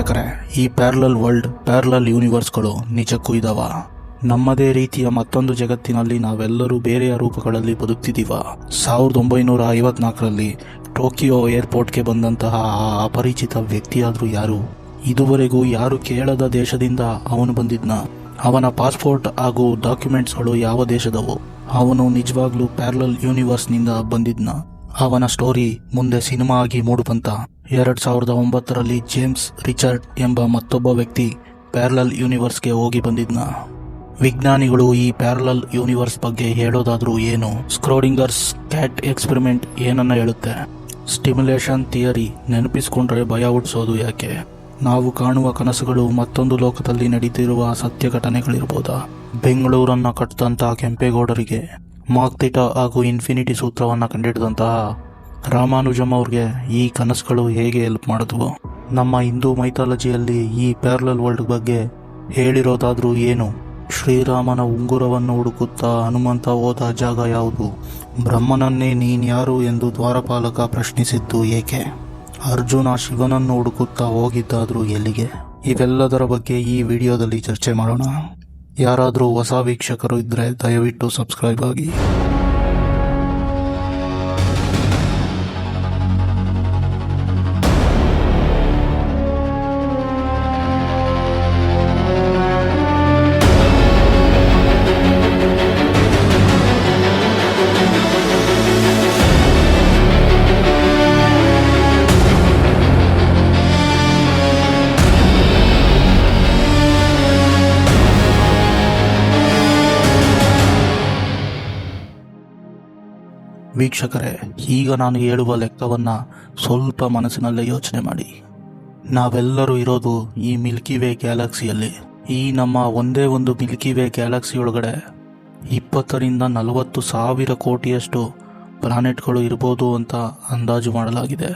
ವೀಕ್ಷಕರೇ, ಈ parallel world parallel ಯೂನಿವರ್ಸ್ಗಳು ನಿಜಕ್ಕೂ ಇದಾವ. ನಮ್ಮದೇ ರೀತಿಯ ಮತ್ತೊಂದು ಜಗತ್ತಿನಲ್ಲಿ ನಾವೆಲ್ಲರೂ ಬೇರೆಯ ರೂಪಗಳಲ್ಲಿ ಬದುಕ್ತಿದ್ದೀವ ಸಾವಿರದ ಒಂಬೈನೂರ ಐವತ್ನಾಲ್ಕರಲ್ಲಿ ಟೋಕಿಯೋ ಏರ್ಪೋರ್ಟ್ಗೆ ಬಂದಂತಹ ಆ ಅಪರಿಚಿತ ವ್ಯಕ್ತಿಯಾದರೂ ಯಾರು? ಇದುವರೆಗೂ ಯಾರು ಕೇಳದ ದೇಶದಿಂದ ಅವನು ಬಂದಿದ್ನ? ಅವನ ಪಾಸ್ಪೋರ್ಟ್ ಹಾಗೂ ಡಾಕ್ಯುಮೆಂಟ್ಸ್ಗಳು ಯಾವ ದೇಶದವು? ಅವನು ನಿಜವಾಗ್ಲೂ ಪ್ಯಾರಲಲ್ ಯೂನಿವರ್ಸ್ನಿಂದ ಬಂದಿದ್ನ? ಅವನ ಸ್ಟೋರಿ ಮುಂದೆ ಸಿನಿಮಾ ಆಗಿ ಮೂಡುಬಂತ ಎರಡ್ ಸಾವಿರದ ಒಂಬತ್ತರಲ್ಲಿ ಜೇಮ್ಸ್ ರಿಚರ್ಡ್ ಎಂಬ ಮತ್ತೊಬ್ಬ ವ್ಯಕ್ತಿ ಪ್ಯಾರಲಲ್ ಯೂನಿವರ್ಸ್ಗೆ ಹೋಗಿ ಬಂದಿದ್ನ. ವಿಜ್ಞಾನಿಗಳು ಈ ಪ್ಯಾರಲಲ್ ಯೂನಿವರ್ಸ್ ಬಗ್ಗೆ ಹೇಳೋದಾದರೂ ಏನು? ಸ್ಕ್ರೋಡಿಂಗರ್ಸ್ ಕ್ಯಾಟ್ ಎಕ್ಸ್ಪೆರಿಮೆಂಟ್ ಏನನ್ನ ಹೇಳುತ್ತೆ? ಸ್ಟಿಮ್ಯುಲೇಷನ್ ಥಿಯರಿ ನೆನಪಿಸ್ಕೊಂಡ್ರೆ ಭಯ ಹುಟ್ಟಿಸೋದು ಯಾಕೆ? ನಾವು ಕಾಣುವ ಕನಸುಗಳು ಮತ್ತೊಂದು ಲೋಕದಲ್ಲಿ ನಡೀತಿರುವ ಸತ್ಯ ಘಟನೆಗಳಿರ್ಬೋದಾ? ಬೆಂಗಳೂರನ್ನು ಕಟ್ಟಿದಂತಹ ಕೆಂಪೇಗೌಡರಿಗೆ ಮಾಕ್ತಿಟ ಹಾಗೂ ಇನ್ಫಿನಿಟಿ ಸೂತ್ರವನ್ನು ಕಂಡಿಡಿದಂತಹ ರಾಮಾನುಜಂ ಅವ್ರಿಗೆ ಈ ಕನಸುಗಳು ಹೇಗೆ ಹೆಲ್ಪ್ ಮಾಡಿದ್ವು ನಮ್ಮ ಹಿಂದೂ ಮೈಥಾಲಜಿಯಲ್ಲಿ ಈ ಪ್ಯಾರಲಲ್ ವರ್ಲ್ಡ್ ಬಗ್ಗೆ ಹೇಳಿರೋದಾದ್ರೂ ಏನು? ಶ್ರೀರಾಮನ ಉಂಗುರವನ್ನು ಹುಡುಕುತ್ತಾ ಹನುಮಂತ ಹೋದ ಜಾಗ ಯಾವುದು? ಬ್ರಹ್ಮನನ್ನೇ ನೀನ್ಯಾರು ಎಂದು ದ್ವಾರಪಾಲಕ ಪ್ರಶ್ನಿಸಿದ್ದು ಏಕೆ? ಅರ್ಜುನ ಶಿವನನ್ನು ಹುಡುಕುತ್ತಾ ಹೋಗಿದ್ದಾದ್ರೂ ಎಲ್ಲಿಗೆ? ಇವೆಲ್ಲದರ ಬಗ್ಗೆ ಈ ವಿಡಿಯೋದಲ್ಲಿ ಚರ್ಚೆ ಮಾಡೋಣ. ಯಾರಾದರೂ ಹೊಸ ವೀಕ್ಷಕರು ಇದ್ದರೆ ದಯವಿಟ್ಟು ಸಬ್ಸ್ಕ್ರೈಬ್ ಆಗಿ. ವೀಕ್ಷಕರೇ, ಈಗ ನಾನು ಹೇಳುವ ಲೆಕ್ಕವನ್ನ ಸ್ವಲ್ಪ ಮನಸ್ಸಿನಲ್ಲೇ ಯೋಚನೆ ಮಾಡಿ. ನಾವೆಲ್ಲರೂ ಇರೋದು ಈ ಮಿಲ್ಕಿ ವೇ ಗ್ಯಾಲಕ್ಸಿಯಲ್ಲಿ. ಈ ನಮ್ಮ ಒಂದೇ ಒಂದು ಮಿಲ್ಕಿ ವೇ ಗ್ಯಾಲಕ್ಸಿ ಒಳಗಡೆ ಇಪ್ಪತ್ತರಿಂದ ನಲವತ್ತು ಸಾವಿರ ಕೋಟಿಯಷ್ಟು ಪ್ಲಾನೆಟ್ಗಳು ಇರ್ಬೋದು ಅಂತ ಅಂದಾಜು ಮಾಡಲಾಗಿದೆ.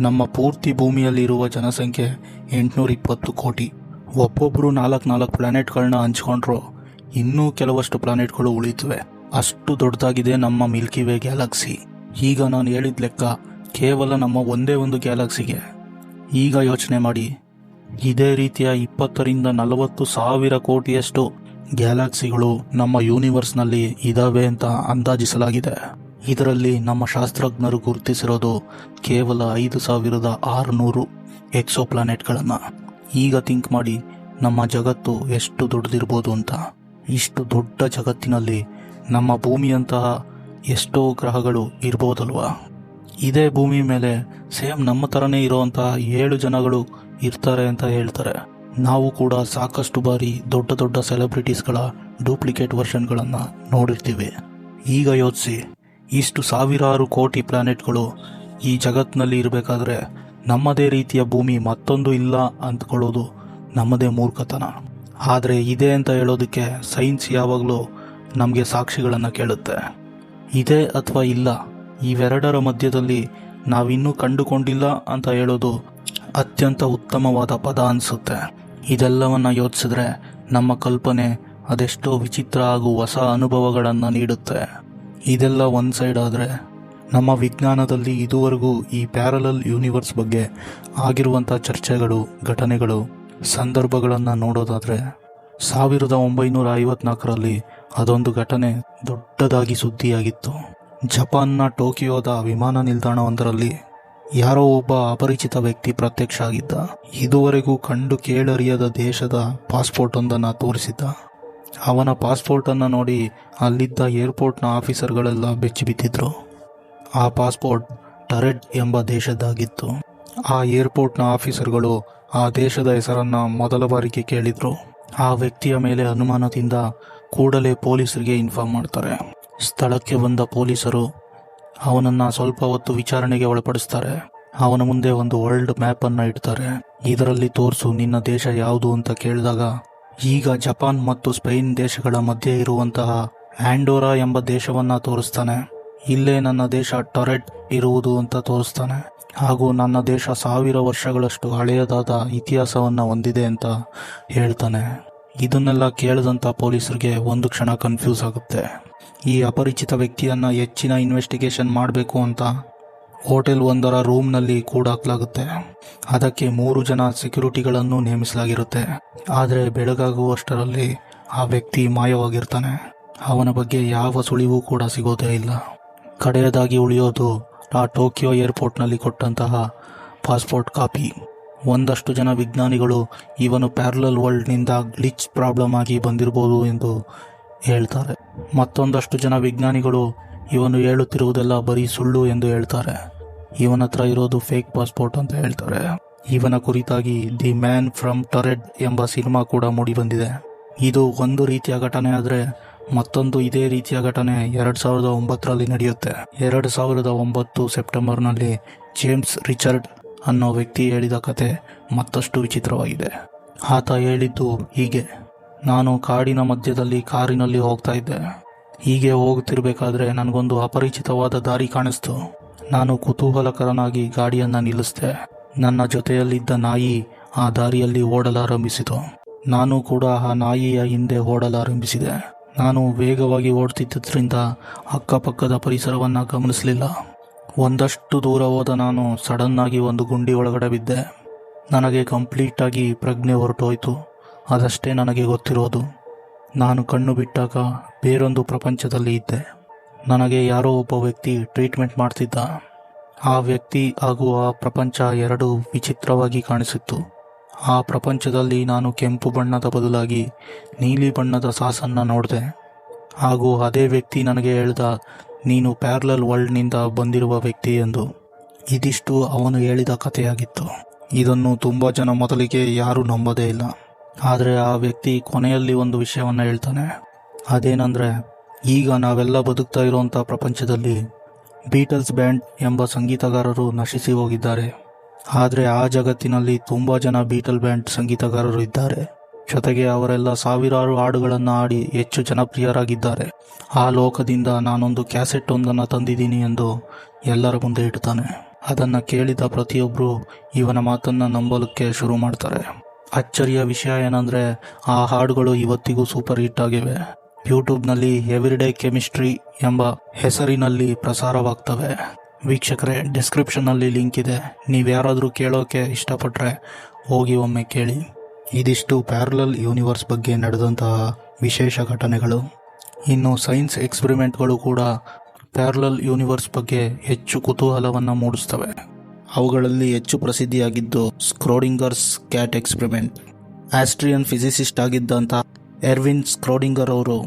ನಮ್ಮ ಪೂರ್ತಿ ಭೂಮಿಯಲ್ಲಿ ಇರುವ ಜನಸಂಖ್ಯೆ ಎಂಟುನೂರ ಇಪ್ಪತ್ತು ಕೋಟಿ. ಒಬ್ಬೊಬ್ಬರು ನಾಲ್ಕು ನಾಲ್ಕು ಪ್ಲಾನೆಟ್ಗಳನ್ನ ಹಂಚ್ಕೊಂಡ್ರು ಇನ್ನೂ ಕೆಲವಷ್ಟು ಪ್ಲಾನೆಟ್ಗಳು ಉಳಿತವೆ ಅಷ್ಟು ದೊಡ್ಡದಾಗಿದೆ ನಮ್ಮ ಮಿಲ್ಕಿ ವೇ ಗ್ಯಾಲಕ್ಸಿ. ಈಗ ನಾನು ಹೇಳಿದ ಲೆಕ್ಕ ಕೇವಲ ನಮ್ಮ ಒಂದೇ ಒಂದು ಗ್ಯಾಲಕ್ಸಿಗೆ. ಈಗ ಯೋಚನೆ ಮಾಡಿ. ಇದೇ ರೀತಿಯ ಇಪ್ಪತ್ತರಿಂದ ನಲವತ್ತು ಸಾವಿರ ಕೋಟಿಯಷ್ಟು ಗ್ಯಾಲಕ್ಸಿಗಳು ನಮ್ಮ ಯೂನಿವರ್ಸ್ನಲ್ಲಿ ಇದಾವೆ ಅಂತ ಅಂದಾಜಿಸಲಾಗಿದೆ. ಇದರಲ್ಲಿ ನಮ್ಮ ಶಾಸ್ತ್ರಜ್ಞರು ಗುರುತಿಸಿರೋದು ಕೇವಲ ಐದು ಸಾವಿರದ ಆರುನೂರು ಎಕ್ಸೋ ಪ್ಲಾನೆಟ್ಗಳನ್ನು ಈಗ ಥಿಂಕ್ ಮಾಡಿ, ನಮ್ಮ ಜಗತ್ತು ಎಷ್ಟು ದೊಡ್ಡದಿರ್ಬೋದು ಅಂತ. ಇಷ್ಟು ದೊಡ್ಡ ಜಗತ್ತಿನಲ್ಲಿ ನಮ್ಮ ಭೂಮಿಯಂತಹ ಎಷ್ಟೋ ಗ್ರಹಗಳು ಇರ್ಬೋದಲ್ವಾ? ಇದೇ ಭೂಮಿ ಮೇಲೆ ಸೇಮ್ ನಮ್ಮ ಥರನೇ ಇರುವಂತಹ ಏಳು ಜನಗಳು ಇರ್ತಾರೆ ಅಂತ ಹೇಳ್ತಾರೆ. ನಾವು ಕೂಡ ಸಾಕಷ್ಟು ಬಾರಿ ದೊಡ್ಡ ದೊಡ್ಡ ಸೆಲೆಬ್ರಿಟೀಸ್ಗಳ ಡೂಪ್ಲಿಕೇಟ್ ವರ್ಷನ್ಗಳನ್ನು ನೋಡಿರ್ತೀವಿ. ಈಗ ಯೋಚಿಸಿ, ಇಷ್ಟು ಸಾವಿರಾರು ಕೋಟಿ ಪ್ಲಾನೆಟ್ಗಳು ಈ ಜಗತ್ತಿನಲ್ಲಿ ಇರಬೇಕಾದ್ರೆ ನಮ್ಮದೇ ರೀತಿಯ ಭೂಮಿ ಮತ್ತೊಂದು ಇಲ್ಲ ಅಂದ್ಕೊಳ್ಳೋದು ನಮ್ಮದೇ ಮೂರ್ಖತನ. ಆದರೆ ಇದೆ ಅಂತ ಹೇಳೋದಕ್ಕೆ ಸೈನ್ಸ್ ಯಾವಾಗಲೂ ನಮಗೆ ಸಾಕ್ಷಿಗಳನ್ನು ಕೇಳುತ್ತೆ. ಇದೆ ಅಥವಾ ಇಲ್ಲ, ಇವೆರಡರ ಮಧ್ಯದಲ್ಲಿ ನಾವಿನ್ನೂ ಕಂಡುಕೊಂಡಿಲ್ಲ ಅಂತ ಹೇಳೋದು ಅತ್ಯಂತ ಉತ್ತಮವಾದ ಪದ ಅನಿಸುತ್ತೆ. ಇದೆಲ್ಲವನ್ನು ಯೋಚಿಸಿದ್ರೆ ನಮ್ಮ ಕಲ್ಪನೆ ಅದೆಷ್ಟೋ ವಿಚಿತ್ರ ಹಾಗೂ ಹೊಸ ಅನುಭವಗಳನ್ನು ನೀಡುತ್ತೆ. ಇದೆಲ್ಲ ಒಂದು ಸೈಡ್ ಆದರೆ ನಮ್ಮ ವಿಜ್ಞಾನದಲ್ಲಿ ಇದುವರೆಗೂ ಈ ಪ್ಯಾರಲಲ್ ಯೂನಿವರ್ಸ್ ಬಗ್ಗೆ ಆಗಿರುವಂಥ ಚರ್ಚೆಗಳು, ಘಟನೆಗಳು, ಸಂದರ್ಭಗಳನ್ನು ನೋಡೋದಾದರೆ ಸಾವಿರದ ಒಂಬೈನೂರ ಐವತ್ನಾಲ್ಕರಲ್ಲಿ ಅದೊಂದು ಘಟನೆ ದೊಡ್ಡದಾಗಿ ಸುದ್ದಿಯಾಗಿತ್ತು. ಜಪಾನ್ನ ಟೋಕಿಯೋದ ವಿಮಾನ ನಿಲ್ದಾಣವೊಂದರಲ್ಲಿ ಯಾರೋ ಒಬ್ಬ ಅಪರಿಚಿತ ವ್ಯಕ್ತಿ ಪ್ರತ್ಯಕ್ಷ ಆಗಿದ್ದ ಇದುವರೆಗೂ ಕಂಡು ಕೇಳರಿಯದ ದೇಶದ ಪಾಸ್ಪೋರ್ಟ್ ಒಂದನ್ನು ತೋರಿಸಿದ್ದ. ಅವನ ಪಾಸ್ಪೋರ್ಟನ್ನು ನೋಡಿ ಅಲ್ಲಿದ್ದ ಏರ್ಪೋರ್ಟ್ನ ಆಫೀಸರ್ಗಳೆಲ್ಲ ಬೆಚ್ಚಿ ಬಿದ್ದಿದ್ರು ಆ ಪಾಸ್ಪೋರ್ಟ್ ಟರೆಡ್ ಎಂಬ ದೇಶದ್ದಾಗಿತ್ತು. ಆ ಏರ್ಪೋರ್ಟ್ನ ಆಫೀಸರ್ಗಳು ಆ ದೇಶದ ಹೆಸರನ್ನು ಮೊದಲ ಬಾರಿಗೆ ಕೇಳಿದರು. ಆ ವ್ಯಕ್ತಿಯ ಮೇಲೆ ಅನುಮಾನದಿಂದ ಕೂಡಲೇ ಪೊಲೀಸರಿಗೆ ಇನ್ಫಾರ್ಮ್ ಮಾಡ್ತಾರೆ. ಸ್ಥಳಕ್ಕೆ ಬಂದ ಪೊಲೀಸರು ಅವನನ್ನ ಸ್ವಲ್ಪ ಹೊತ್ತು ವಿಚಾರಣೆಗೆ ಒಳಪಡಿಸ್ತಾರೆ. ಅವನ ಮುಂದೆ ಒಂದು ವರ್ಲ್ಡ್ ಮ್ಯಾಪ್ ಅನ್ನ ಇಡ್ತಾರೆ. ಇದರಲ್ಲಿ ತೋರಿಸು, ನಿನ್ನ ದೇಶ ಯಾವುದು ಅಂತ ಕೇಳಿದಾಗ, ಈಗ ಜಪಾನ್ ಮತ್ತು ಸ್ಪೇನ್ ದೇಶಗಳ ಮಧ್ಯೆ ಇರುವಂತಹ ಆಂಡೋರಾ ಎಂಬ ದೇಶವನ್ನ ತೋರಿಸ್ತಾನೆ. ಇಲ್ಲೇ ನನ್ನ ದೇಶ ಟೊರೆಟ್ ಇರುವುದು ಅಂತ ತೋರಿಸ್ತಾನೆ. ಹಾಗೂ ನನ್ನ ದೇಶ ಸಾವಿರ ವರ್ಷಗಳಷ್ಟು ಹಳೆಯದಾದ ಇತಿಹಾಸವನ್ನ ಹೊಂದಿದೆ ಅಂತ ಹೇಳ್ತಾನೆ. ಇದನ್ನೆಲ್ಲ ಕೇಳಿದಂಥ ಪೊಲೀಸರಿಗೆ ಒಂದು ಕ್ಷಣ ಕನ್ಫ್ಯೂಸ್ ಆಗುತ್ತೆ. ಈ ಅಪರಿಚಿತ ವ್ಯಕ್ತಿಯನ್ನ ಹೆಚ್ಚಿನ ಇನ್ವೆಸ್ಟಿಗೇಷನ್ ಮಾಡಬೇಕು ಅಂತ ಹೋಟೆಲ್ ಒಂದರ ರೂಮ್ನಲ್ಲಿ ಕೂಡಾಕಲಾಗುತ್ತೆ ಅದಕ್ಕೆ ಮೂರು ಜನ ಸೆಕ್ಯೂರಿಟಿಗಳನ್ನು ನೇಮಿಸಲಾಗಿರುತ್ತೆ. ಆದರೆ ಬೆಳಗಾಗುವಷ್ಟರಲ್ಲಿ ಆ ವ್ಯಕ್ತಿ ಮಾಯವಾಗಿರ್ತಾನೆ. ಅವನ ಬಗ್ಗೆ ಯಾವ ಸುಳಿವು ಕೂಡ ಸಿಗೋದೇ ಇಲ್ಲ. ಕಡೆಯದಾಗಿ ಉಳಿಯೋದು ಆ ಟೋಕಿಯೋ ಏರ್ಪೋರ್ಟ್ನಲ್ಲಿ ಕೊಟ್ಟಂತಹ ಪಾಸ್ಪೋರ್ಟ್ ಕಾಪಿ. ಒಂದಷ್ಟು ಜನ ವಿಜ್ಞಾನಿಗಳು ಇವನು ಪ್ಯಾರಲಲ್ ವರ್ಲ್ಡ್ನಿಂದ ಗ್ಲಿಚ್ ಪ್ರಾಬ್ಲಮ್ ಆಗಿ ಬಂದಿರಬಹುದು ಎಂದು ಹೇಳ್ತಾರೆ. ಮತ್ತೊಂದಷ್ಟು ಜನ ವಿಜ್ಞಾನಿಗಳು ಇವನು ಹೇಳುತ್ತಿರುವುದೆಲ್ಲ ಬರೀ ಸುಳ್ಳು ಎಂದು ಹೇಳ್ತಾರೆ. ಇವನ ಹತ್ರ ಇರೋದು ಫೇಕ್ ಪಾಸ್ಪೋರ್ಟ್ ಅಂತ ಹೇಳ್ತಾರೆ. ಇವನ ಕುರಿತಾಗಿ ದಿ ಮ್ಯಾನ್ ಫ್ರಮ್ ಟರೆಡ್ ಎಂಬ ಸಿನಿಮಾ ಕೂಡ ಮೂಡಿಬಂದಿದೆ ಇದು ಒಂದು ರೀತಿಯ ಘಟನೆ ಆದರೆ ಮತ್ತೊಂದು ಇದೇ ರೀತಿಯ ಘಟನೆ ಎರಡು ಸಾವಿರದ ಒಂಬತ್ತರಲ್ಲಿ ನಡೆಯುತ್ತೆ. ಎರಡು ಸಾವಿರದ ಒಂಬತ್ತು ಸೆಪ್ಟೆಂಬರ್ನಲ್ಲಿ ಜೇಮ್ಸ್ ರಿಚರ್ಡ್ ಅನ್ನೋ ವ್ಯಕ್ತಿ ಹೇಳಿದ ಕತೆ ಮತ್ತಷ್ಟು ವಿಚಿತ್ರವಾಗಿದೆ. ಆತ ಹೇಳಿದ್ದು ಹೀಗೆ, ನಾನು ಕಾಡಿನ ಮಧ್ಯದಲ್ಲಿ ಕಾರಿನಲ್ಲಿ ಹೋಗ್ತಾ ಇದ್ದೆ. ಹೀಗೆ ಹೋಗುತ್ತಿರಬೇಕಾದ್ರೆ ನನಗೊಂದು ಅಪರಿಚಿತವಾದ ದಾರಿ ಕಾಣಿಸ್ತು. ನಾನು ಕುತೂಹಲಕರನಾಗಿ ಗಾಡಿಯನ್ನು ನಿಲ್ಲಿಸಿದೆ. ನನ್ನ ಜೊತೆಯಲ್ಲಿದ್ದ ನಾಯಿ ಆ ದಾರಿಯಲ್ಲಿ ಓಡಲಾರಂಭಿಸಿತು. ನಾನು ಕೂಡ ಆ ನಾಯಿಯ ಹಿಂದೆ ಓಡಲಾರಂಭಿಸಿದೆ. ನಾನು ವೇಗವಾಗಿ ಓಡ್ತಿದ್ದರಿಂದ ಅಕ್ಕಪಕ್ಕದ ಪರಿಸರವನ್ನು ಗಮನಿಸಲಿಲ್ಲ. ಒಂದಷ್ಟು ದೂರ ಹೋದ ನಾನು ಆಗಿ ಒಂದು ಗುಂಡಿ ಒಳಗಡೆ ಬಿದ್ದೆ. ನನಗೆ ಕಂಪ್ಲೀಟಾಗಿ ಪ್ರಜ್ಞೆ ಹೊರಟೋಯ್ತು. ಅದಷ್ಟೇ ನನಗೆ ಗೊತ್ತಿರೋದು. ನಾನು ಕಣ್ಣು ಬಿಟ್ಟಾಗ ಬೇರೊಂದು ಪ್ರಪಂಚದಲ್ಲಿ ಇದ್ದೆ. ನನಗೆ ಯಾರೋ ಒಬ್ಬ ವ್ಯಕ್ತಿ ಟ್ರೀಟ್ಮೆಂಟ್ ಮಾಡ್ತಿದ್ದ. ಆ ವ್ಯಕ್ತಿ ಹಾಗೂ ಆ ಪ್ರಪಂಚ ಎರಡು ವಿಚಿತ್ರವಾಗಿ ಕಾಣಿಸಿತ್ತು. ಆ ಪ್ರಪಂಚದಲ್ಲಿ ನಾನು ಕೆಂಪು ಬಣ್ಣದ ಬದಲಾಗಿ ನೀಲಿ ಬಣ್ಣದ ಸಾಸನ್ನು ನೋಡಿದೆ. ಹಾಗೂ ಅದೇ ವ್ಯಕ್ತಿ ನನಗೆ ಹೇಳ್ದ ನೀನು ಪ್ಯಾರಲಲ್ ವರ್ಲ್ಡ್ನಿಂದ ಬಂದಿರುವ ವ್ಯಕ್ತಿ ಎಂದು. ಇದಿಷ್ಟು ಅವನು ಹೇಳಿದ ಕಥೆಯಾಗಿತ್ತು. ಇದನ್ನು ತುಂಬ ಜನ ಮೊದಲಿಗೆ ಯಾರೂ ನಂಬೋದೇ ಇಲ್ಲ. ಆದರೆ ಆ ವ್ಯಕ್ತಿ ಕೊನೆಯಲ್ಲಿ ಒಂದು ವಿಷಯವನ್ನು ಹೇಳ್ತಾನೆ. ಅದೇನೆಂದರೆ, ಈಗ ನಾವೆಲ್ಲ ಬದುಕ್ತಾ ಇರುವಂಥ ಪ್ರಪಂಚದಲ್ಲಿ ಬೀಟಲ್ಸ್ ಬ್ಯಾಂಡ್ ಎಂಬ ಸಂಗೀತಗಾರರು ನಶಿಸಿ ಹೋಗಿದ್ದಾರೆ. ಆದರೆ ಆ ಜಗತ್ತಿನಲ್ಲಿ ತುಂಬ ಜನ ಬೀಟಲ್ ಬ್ಯಾಂಡ್ ಸಂಗೀತಗಾರರು ಇದ್ದಾರೆ. ಜೊತೆಗೆ ಅವರೆಲ್ಲ ಸಾವಿರಾರು ಹಾಡುಗಳನ್ನು ಆಡಿ ಹೆಚ್ಚು ಜನಪ್ರಿಯರಾಗಿದ್ದಾರೆ. ಆ ಲೋಕದಿಂದ ನಾನೊಂದು ಕ್ಯಾಸೆಟ್ ಒಂದನ್ನು ತಂದಿದ್ದೀನಿ ಎಂದು ಎಲ್ಲರ ಮುಂದೆ ಇಡ್ತಾನೆ. ಅದನ್ನು ಕೇಳಿದ ಪ್ರತಿಯೊಬ್ಬರು ಇವನ ಮಾತನ್ನು ನಂಬಲಿಕ್ಕೆ ಶುರು ಮಾಡ್ತಾರೆ. ಅಚ್ಚರಿಯ ವಿಷಯ ಏನಂದರೆ, ಆ ಹಾಡುಗಳು ಇವತ್ತಿಗೂ ಸೂಪರ್ ಹಿಟ್ ಆಗಿವೆ. ಯೂಟ್ಯೂಬ್ನಲ್ಲಿ ಎವ್ರಿಡೇ ಕೆಮಿಸ್ಟ್ರಿ ಎಂಬ ಹೆಸರಿನಲ್ಲಿ ಪ್ರಸಾರವಾಗ್ತವೆ. ವೀಕ್ಷಕರೇ, ಡಿಸ್ಕ್ರಿಪ್ಷನ್ನಲ್ಲಿ ಲಿಂಕ್ ಇದೆ. ನೀವು ಯಾರಾದರೂ ಕೇಳೋಕೆ ಇಷ್ಟಪಟ್ಟರೆ ಹೋಗಿ ಒಮ್ಮೆ ಕೇಳಿ. ಇದಿಷ್ಟು ಪ್ಯಾರಲಲ್ ಯೂನಿವರ್ಸ್ ಬಗ್ಗೆ ನಡೆದಂತಹ ವಿಶೇಷ ಘಟನೆಗಳು. ಇನ್ನು ಸೈನ್ಸ್ ಎಕ್ಸ್ಪೆರಿಮೆಂಟ್ಗಳು ಕೂಡ ಪ್ಯಾರಲಲ್ ಯೂನಿವರ್ಸ್ ಬಗ್ಗೆ ಹೆಚ್ಚು ಕುತೂಹಲವನ್ನು ಮೂಡಿಸ್ತವೆ. ಅವುಗಳಲ್ಲಿ ಹೆಚ್ಚು ಪ್ರಸಿದ್ಧಿಯಾಗಿದ್ದು Schrodinger's cat experiment. Austrian physicist ಆಗಿದ್ದಂಥ Erwin Schrodinger ಅವರು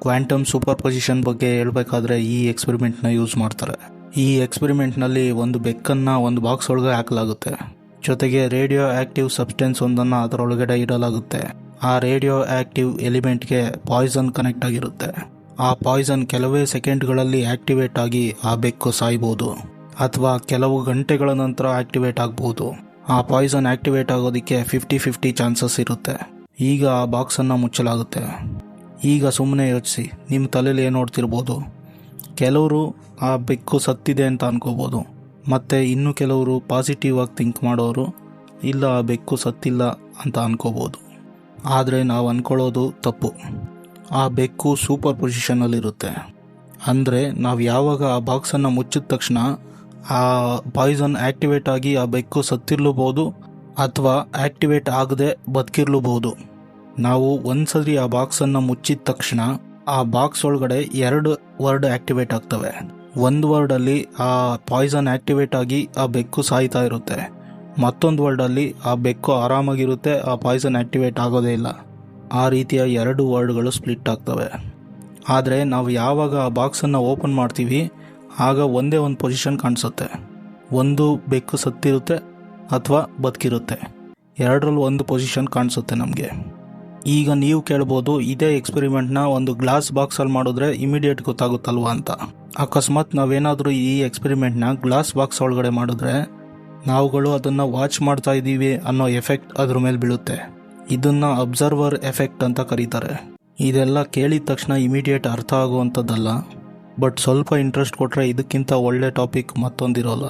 ಕ್ವಾಂಟಮ್ ಸೂಪರ್ ಪೊಸಿಷನ್ ಬಗ್ಗೆ ಹೇಳಬೇಕಾದ್ರೆ ಈ ಎಕ್ಸ್ಪೆರಿಮೆಂಟ್ನ ಯೂಸ್ ಮಾಡ್ತಾರೆ. ಈ ಎಕ್ಸ್ಪೆರಿಮೆಂಟ್ನಲ್ಲಿ ಒಂದು ಬೆಕ್ಕನ್ನು ಒಂದು ಬಾಕ್ಸ್ ಒಳಗೆ ಹಾಕಲಾಗುತ್ತೆ. ಜೊತೆಗೆ ರೇಡಿಯೋ ಆಕ್ಟಿವ್ ಸಬ್ಸ್ಟೆನ್ಸ್ ಒಂದನ್ನು ಅದರೊಳಗಡೆ ಇಡಲಾಗುತ್ತೆ. ಆ ರೇಡಿಯೋ ಆಕ್ಟಿವ್ ಎಲಿಮೆಂಟ್ಗೆ ಪಾಯ್ಸನ್ ಕನೆಕ್ಟ್ ಆಗಿರುತ್ತೆ. ಆ ಪಾಯ್ಸನ್ ಕೆಲವೇ ಸೆಕೆಂಡ್ಗಳಲ್ಲಿ ಆಕ್ಟಿವೇಟ್ ಆಗಿ ಆ ಬೆಕ್ಕು ಸಾಯ್ಬೋದು ಅಥವಾ ಕೆಲವು ಗಂಟೆಗಳ ನಂತರ ಆಕ್ಟಿವೇಟ್ ಆಗ್ಬೋದು. ಆ ಪಾಯ್ಸನ್ ಆಕ್ಟಿವೇಟ್ ಆಗೋದಕ್ಕೆ ಫಿಫ್ಟಿ ಫಿಫ್ಟಿ ಚಾನ್ಸಸ್ ಇರುತ್ತೆ. ಈಗ ಆ ಬಾಕ್ಸನ್ನು ಮುಚ್ಚಲಾಗುತ್ತೆ. ಈಗ ಸುಮ್ಮನೆ ಯೋಚಿಸಿ ನಿಮ್ಮ ತಲೆಯಲ್ಲಿ ಏನು ನೋಡ್ತಿರ್ಬೋದು ಕೆಲವರು ಆ ಬೆಕ್ಕು ಸತ್ತಿದೆ ಅಂತ ಅನ್ಕೋಬೋದು. ಮತ್ತು ಇನ್ನು ಕೆಲವರು ಪಾಸಿಟಿವ್ ಆಗಿ ಥಿಂಕ್ ಮಾಡೋರು, ಇಲ್ಲ, ಆ ಬೆಕ್ಕು ಸತ್ತಿಲ್ಲ ಅಂತ ಅನ್ಕೋಬೋದು. ಆದರೆ ನಾವು ಅಂದ್ಕೊಳ್ಳೋದು ತಪ್ಪು. ಆ ಬೆಕ್ಕು ಸೂಪರ್ ಪೊಸಿಷನಲ್ಲಿರುತ್ತೆ ಅಂದರೆ ನಾವು ಯಾವಾಗ ಆ ಬಾಕ್ಸನ್ನು ಮುಚ್ಚಿದ ತಕ್ಷಣ ಆ ಪಾಯ್ಸನ್ ಆ್ಯಕ್ಟಿವೇಟ್ ಆಗಿ ಆ ಬೆಕ್ಕು ಸತ್ತಿರ್ಲೂಬೋದು ಅಥವಾ ಆ್ಯಕ್ಟಿವೇಟ್ ಆಗದೆ ಬದುಕಿರ್ಲೂಬಹುದು ನಾವು ಒಂದ್ಸರಿ ಆ ಬಾಕ್ಸನ್ನು ಮುಚ್ಚಿದ ತಕ್ಷಣ ಆ ಬಾಕ್ಸ್ ಒಳಗಡೆ ಎರಡು ವರ್ಡ್ ಆ್ಯಕ್ಟಿವೇಟ್ ಆಗ್ತವೆ. ಒಂದು ವರ್ಡಲ್ಲಿ ಆ ಪಾಯ್ಸನ್ ಆಕ್ಟಿವೇಟ್ ಆಗಿ ಆ ಬೆಕ್ಕು ಸಾಯ್ತಾ ಇರುತ್ತೆ. ಮತ್ತೊಂದು ವರ್ಡಲ್ಲಿ ಆ ಬೆಕ್ಕು ಆರಾಮಾಗಿರುತ್ತೆ, ಆ ಪಾಯ್ಸನ್ ಆಕ್ಟಿವೇಟ್ ಆಗೋದೇ ಇಲ್ಲ. ಆ ರೀತಿಯ ಎರಡು ವರ್ಡ್ಗಳು ಸ್ಪ್ಲಿಟ್ ಆಗ್ತವೆ. ಆದರೆ ನಾವು ಯಾವಾಗ ಆ ಬಾಕ್ಸನ್ನು ಓಪನ್ ಮಾಡ್ತೀವಿ, ಆಗ ಒಂದೇ ಒಂದು ಪೊಸಿಷನ್ ಕಾಣಿಸುತ್ತೆ. ಒಂದು ಬೆಕ್ಕು ಸತ್ತಿರುತ್ತೆ ಅಥವಾ ಬದುಕಿರುತ್ತೆ. ಎರಡರಲ್ಲಿ ಒಂದು ಪೊಸಿಷನ್ ಕಾಣಿಸುತ್ತೆ ನಮಗೆ. ಈಗ ನೀವು ಕೇಳ್ಬೋದು, ಇದೇ ಎಕ್ಸ್ಪೆರಿಮೆಂಟ್ನ ಒಂದು ಗ್ಲಾಸ್ ಬಾಕ್ಸಲ್ಲಿ ಮಾಡಿದ್ರೆ ಇಮಿಡಿಯೇಟ್ ಗೊತ್ತಾಗುತ್ತಲ್ವ ಅಂತ. ಅಕಸ್ಮಾತ್ ನಾವೇನಾದರೂ ಈ ಎಕ್ಸ್ಪೆರಿಮೆಂಟ್ನ ಗ್ಲಾಸ್ ಬಾಕ್ಸ್ ಒಳಗಡೆ ಮಾಡಿದ್ರೆ, ನಾವುಗಳು ಅದನ್ನು ವಾಚ್ ಮಾಡ್ತಾ ಇದ್ದೀವಿ ಅನ್ನೋ ಎಫೆಕ್ಟ್ ಅದ್ರ ಮೇಲೆ ಬೀಳುತ್ತೆ. ಇದನ್ನು ಅಬ್ಸರ್ವರ್ ಎಫೆಕ್ಟ್ ಅಂತ ಕರೀತಾರೆ. ಇದೆಲ್ಲ ಕೇಳಿದ ತಕ್ಷಣ ಇಮಿಡಿಯೇಟ್ ಅರ್ಥ ಆಗುವಂಥದ್ದಲ್ಲ. ಬಟ್ ಸ್ವಲ್ಪ ಇಂಟ್ರೆಸ್ಟ್ ಕೊಟ್ಟರೆ ಇದಕ್ಕಿಂತ ಒಳ್ಳೆ ಟಾಪಿಕ್ ಮತ್ತೊಂದಿರೋಲ್ಲ.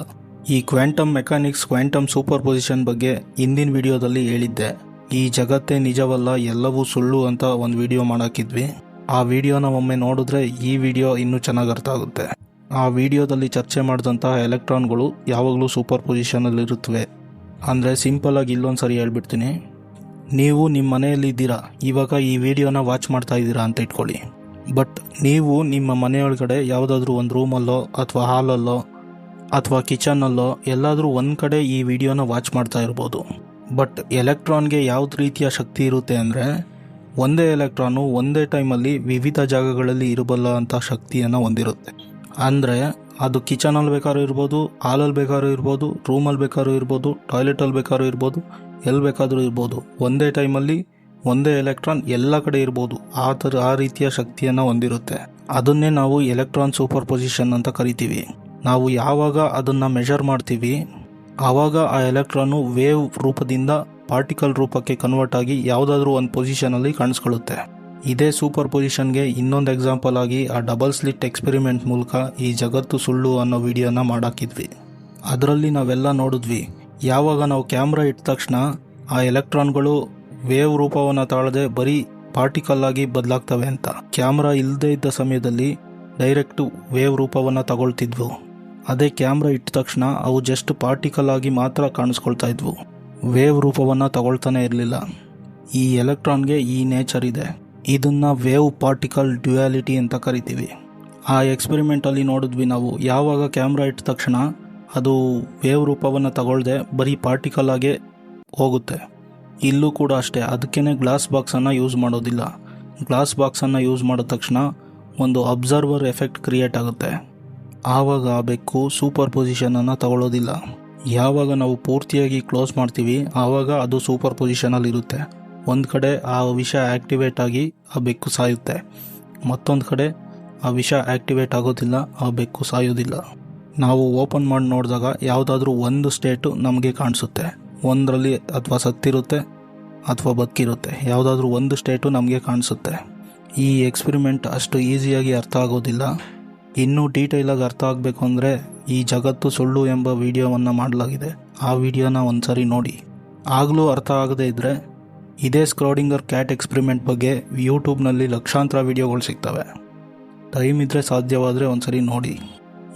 ಈ quantum mechanics quantum superposition ಬಗ್ಗೆ ಹಿಂದಿನ ವಿಡಿಯೋದಲ್ಲಿ ಹೇಳಿದ್ದೆ. ಈ ಜಗತ್ತೇ ನಿಜವಲ್ಲ, ಎಲ್ಲವೂ ಸುಳ್ಳು ಅಂತ ಒಂದು ವಿಡಿಯೋ ಮಾಡಾಕಿದ್ವಿ. ಆ ವಿಡಿಯೋನ ಒಮ್ಮೆ ನೋಡಿದ್ರೆ ಈ ವಿಡಿಯೋ ಇನ್ನೂ ಚೆನ್ನಾಗಿ ಅರ್ಥ ಆಗುತ್ತೆ. ಆ ವಿಡಿಯೋದಲ್ಲಿ ಚರ್ಚೆ ಮಾಡಿದಂತಹ ಎಲೆಕ್ಟ್ರಾನ್ಗಳು ಯಾವಾಗಲೂ ಸೂಪರ್ ಪೊಸಿಷನಲ್ಲಿರುತ್ತವೆ ಅಂದರೆ ಸಿಂಪಲಾಗಿ ಇಲ್ಲೊಂದು ಸರಿ ಹೇಳ್ಬಿಡ್ತೀನಿ. ನೀವು ನಿಮ್ಮ ಮನೆಯಲ್ಲಿದ್ದೀರಾ ಇವಾಗ ಈ ವಿಡಿಯೋನ ವಾಚ್ ಮಾಡ್ತಾ ಇದ್ದೀರಾ ಅಂತ ಇಟ್ಕೊಳ್ಳಿ. ಬಟ್ ನೀವು ನಿಮ್ಮ ಮನೆಯೊಳಗಡೆ ಯಾವುದಾದ್ರೂ ಒಂದು ರೂಮಲ್ಲೋ ಅಥವಾ ಹಾಲಲ್ಲೋ ಅಥವಾ ಕಿಚನಲ್ಲೋ ಎಲ್ಲಾದರೂ ಒಂದು ಕಡೆ ಈ ವಿಡಿಯೋನ ವಾಚ್ ಮಾಡ್ತಾ ಇರ್ಬೋದು. ಬಟ್ ಎಲೆಕ್ಟ್ರಾನ್ಗೆ ಯಾವ್ದು ರೀತಿಯ ಶಕ್ತಿ ಇರುತ್ತೆ ಅಂದರೆ ಒಂದೇ ಎಲೆಕ್ಟ್ರಾನು ಒಂದೇ ಟೈಮಲ್ಲಿ ವಿವಿಧ ಜಾಗಗಳಲ್ಲಿ ಇರಬಲ್ಲ ಅಂತ ಶಕ್ತಿಯನ್ನು ಹೊಂದಿರುತ್ತೆ. ಅಂದರೆ ಅದು ಕಿಚನಲ್ಲಿ ಬೇಕಾದ್ರೂ ಇರ್ಬೋದು, ಹಾಲಲ್ಲಿ ಬೇಕಾದ್ರೂ ಇರ್ಬೋದು, ರೂಮಲ್ಲಿ ಬೇಕಾದ್ರೂ ಇರ್ಬೋದು, ಟಾಯ್ಲೆಟಲ್ಲಿ ಬೇಕಾದ್ರೂ ಇರ್ಬೋದು, ಎಲ್ಲಿ ಬೇಕಾದರೂ ಇರ್ಬೋದು. ಒಂದೇ ಟೈಮಲ್ಲಿ ಒಂದೇ ಎಲೆಕ್ಟ್ರಾನ್ ಎಲ್ಲ ಕಡೆ ಇರ್ಬೋದು. ಆ ಥರ, ಆ ರೀತಿಯ ಶಕ್ತಿಯನ್ನು ಹೊಂದಿರುತ್ತೆ. ಅದನ್ನೇ ನಾವು ಎಲೆಕ್ಟ್ರಾನ್ ಸೂಪರ್ ಪೊಸಿಷನ್ ಅಂತ ಕರಿತೀವಿ. ನಾವು ಯಾವಾಗ ಅದನ್ನು ಮೆಷರ್ ಮಾಡ್ತೀವಿ, ಆವಾಗ ಆ ಎಲೆಕ್ಟ್ರಾನು ವೇವ್ ರೂಪದಿಂದ ಪಾರ್ಟಿಕಲ್ ರೂಪಕ್ಕೆ ಕನ್ವರ್ಟ್ ಆಗಿ ಯಾವುದಾದ್ರೂ ಒಂದು ಪೊಸಿಷನಲ್ಲಿ ಕಾಣಿಸ್ಕೊಳ್ಳುತ್ತೆ. ಇದೇ ಸೂಪರ್ ಪೊಸಿಷನ್ಗೆ ಇನ್ನೊಂದು ಎಕ್ಸಾಂಪಲ್ ಆಗಿ ಆ ಡಬಲ್ ಸ್ಲಿಟ್ ಎಕ್ಸ್ಪೆರಿಮೆಂಟ್ ಮೂಲಕ ಈ ಜಗತ್ತು ಸುಳ್ಳು ಅನ್ನೋ ವಿಡಿಯೋನ ಮಾಡಾಕಿದ್ವಿ. ಅದರಲ್ಲಿ ನಾವೆಲ್ಲ ನೋಡಿದ್ವಿ, ಯಾವಾಗ ನಾವು ಕ್ಯಾಮ್ರಾ ಇಟ್ಟ ತಕ್ಷಣ ಆ ಎಲೆಕ್ಟ್ರಾನ್ಗಳು ವೇವ್ ರೂಪವನ್ನು ತಾಳದೆ ಬರೀ ಪಾರ್ಟಿಕಲ್ ಆಗಿ ಬದಲಾಗ್ತವೆ ಅಂತ. ಕ್ಯಾಮ್ರಾ ಇಲ್ಲದೇ ಇದ್ದ ಸಮಯದಲ್ಲಿ ಡೈರೆಕ್ಟ್ ವೇವ್ ರೂಪವನ್ನು ತಗೊಳ್ತಿದ್ವು. ಅದೇ ಕ್ಯಾಮ್ರಾ ಇಟ್ಟ ತಕ್ಷಣ ಅವು ಜಸ್ಟ್ ಪಾರ್ಟಿಕಲ್ ಆಗಿ ಮಾತ್ರ ಕಾಣಿಸ್ಕೊಳ್ತಾ ಇದ್ವು. ವೇವ್ ರೂಪವನ್ನು ತಗೊಳ್ತಾನೆ ಇರಲಿಲ್ಲ. ಈ ಎಲೆಕ್ಟ್ರಾನ್ಗೆ ಈ ನೇಚರ್ ಇದೆ. ಇದನ್ನ ವೇವ್ ಪಾರ್ಟಿಕಲ್ ಡ್ಯುಯಾಲಿಟಿ ಅಂತ ಕರಿತೀವಿ. ಆ ಎಕ್ಸ್ಪೆರಿಮೆಂಟಲ್ಲಿ ನೋಡಿದ್ವಿ ನಾವು. ಯಾವಾಗ ಕ್ಯಾಮ್ರಾ ಇಟ್ಟ ತಕ್ಷಣ ಅದು ವೇವ್ ರೂಪವನ್ನು ತಗೊಳ್ಳದೆ ಬರೀ ಪಾರ್ಟಿಕಲ್ ಆಗೇ ಹೋಗುತ್ತೆ. ಇಲ್ಲೂ ಕೂಡ ಅಷ್ಟೇ. ಅದಕ್ಕೇ ಗ್ಲಾಸ್ ಬಾಕ್ಸನ್ನು ಯೂಸ್ ಮಾಡೋದಿಲ್ಲ. ಗ್ಲಾಸ್ ಬಾಕ್ಸನ್ನು ಯೂಸ್ ಮಾಡಿದ ತಕ್ಷಣ ಒಂದು ಅಬ್ಸರ್ವರ್ ಎಫೆಕ್ಟ್ ಕ್ರಿಯೇಟ್ ಆಗುತ್ತೆ. ಆವಾಗ ಆ ಬೆಕ್ಕು ಸೂಪರ್ ಪೊಸಿಷನನ್ನು ತಗೊಳ್ಳೋದಿಲ್ಲ ಯಾವಾಗ ನಾವು ಪೂರ್ತಿಯಾಗಿ ಕ್ಲೋಸ್ ಮಾಡ್ತೀವಿ, ಆವಾಗ ಅದು ಸೂಪರ್ ಪೊಸಿಷನಲ್ಲಿ ಇರುತ್ತೆ. ಒಂದು ಕಡೆ ಆ ವಿಷ ಆ್ಯಕ್ಟಿವೇಟ್ ಆಗಿ ಆ ಬೆಕ್ಕು ಸಾಯುತ್ತೆ. ಮತ್ತೊಂದು ಕಡೆ ಆ ವಿಷ ಆ್ಯಕ್ಟಿವೇಟ್ ಆಗೋದಿಲ್ಲ, ಆ ಬೆಕ್ಕು ಸಾಯೋದಿಲ್ಲ. ನಾವು ಓಪನ್ ಮಾಡಿ ನೋಡಿದಾಗ ಯಾವುದಾದ್ರೂ ಒಂದು ಸ್ಟೇಟು ನಮಗೆ ಕಾಣಿಸುತ್ತೆ. ಒಂದರಲ್ಲಿ ಅಥವಾ ಸತ್ತಿರುತ್ತೆ, ಅಥವಾ ಬದುಕಿರುತ್ತೆ. ಯಾವುದಾದ್ರೂ ಒಂದು ಸ್ಟೇಟು ನಮಗೆ ಕಾಣಿಸುತ್ತೆ. ಈ ಎಕ್ಸ್ಪೆರಿಮೆಂಟ್ ಅಷ್ಟು ಈಸಿಯಾಗಿ ಅರ್ಥ ಆಗೋದಿಲ್ಲ. ಇನ್ನೂ ಡೀಟೇಲಾಗಿ ಅರ್ಥ ಆಗಬೇಕು ಅಂದರೆ ಈ ಜಗತ್ತು ಸುಳ್ಳು ಎಂಬ ವಿಡಿಯೋವನ್ನು ಮಾಡಲಾಗಿದೆ. ಆ ವಿಡಿಯೋನ ಒಂದ್ಸರಿ ನೋಡಿ. ಆಗಲೂ ಅರ್ಥ ಆಗದೇ ಇದ್ದರೆ ಇದೇ ಸ್ಕ್ರೋಡಿಂಗರ್ ಕ್ಯಾಟ್ ಎಕ್ಸ್ಪರಿಮೆಂಟ್ ಬಗ್ಗೆ ಯೂಟ್ಯೂಬ್ನಲ್ಲಿ ಲಕ್ಷಾಂತರ ವಿಡಿಯೋಗಳು ಸಿಗ್ತವೆ. ಟೈಮ್ ಇದ್ದರೆ ಸಾಧ್ಯವಾದರೆ ಒಂದ್ಸರಿ ನೋಡಿ.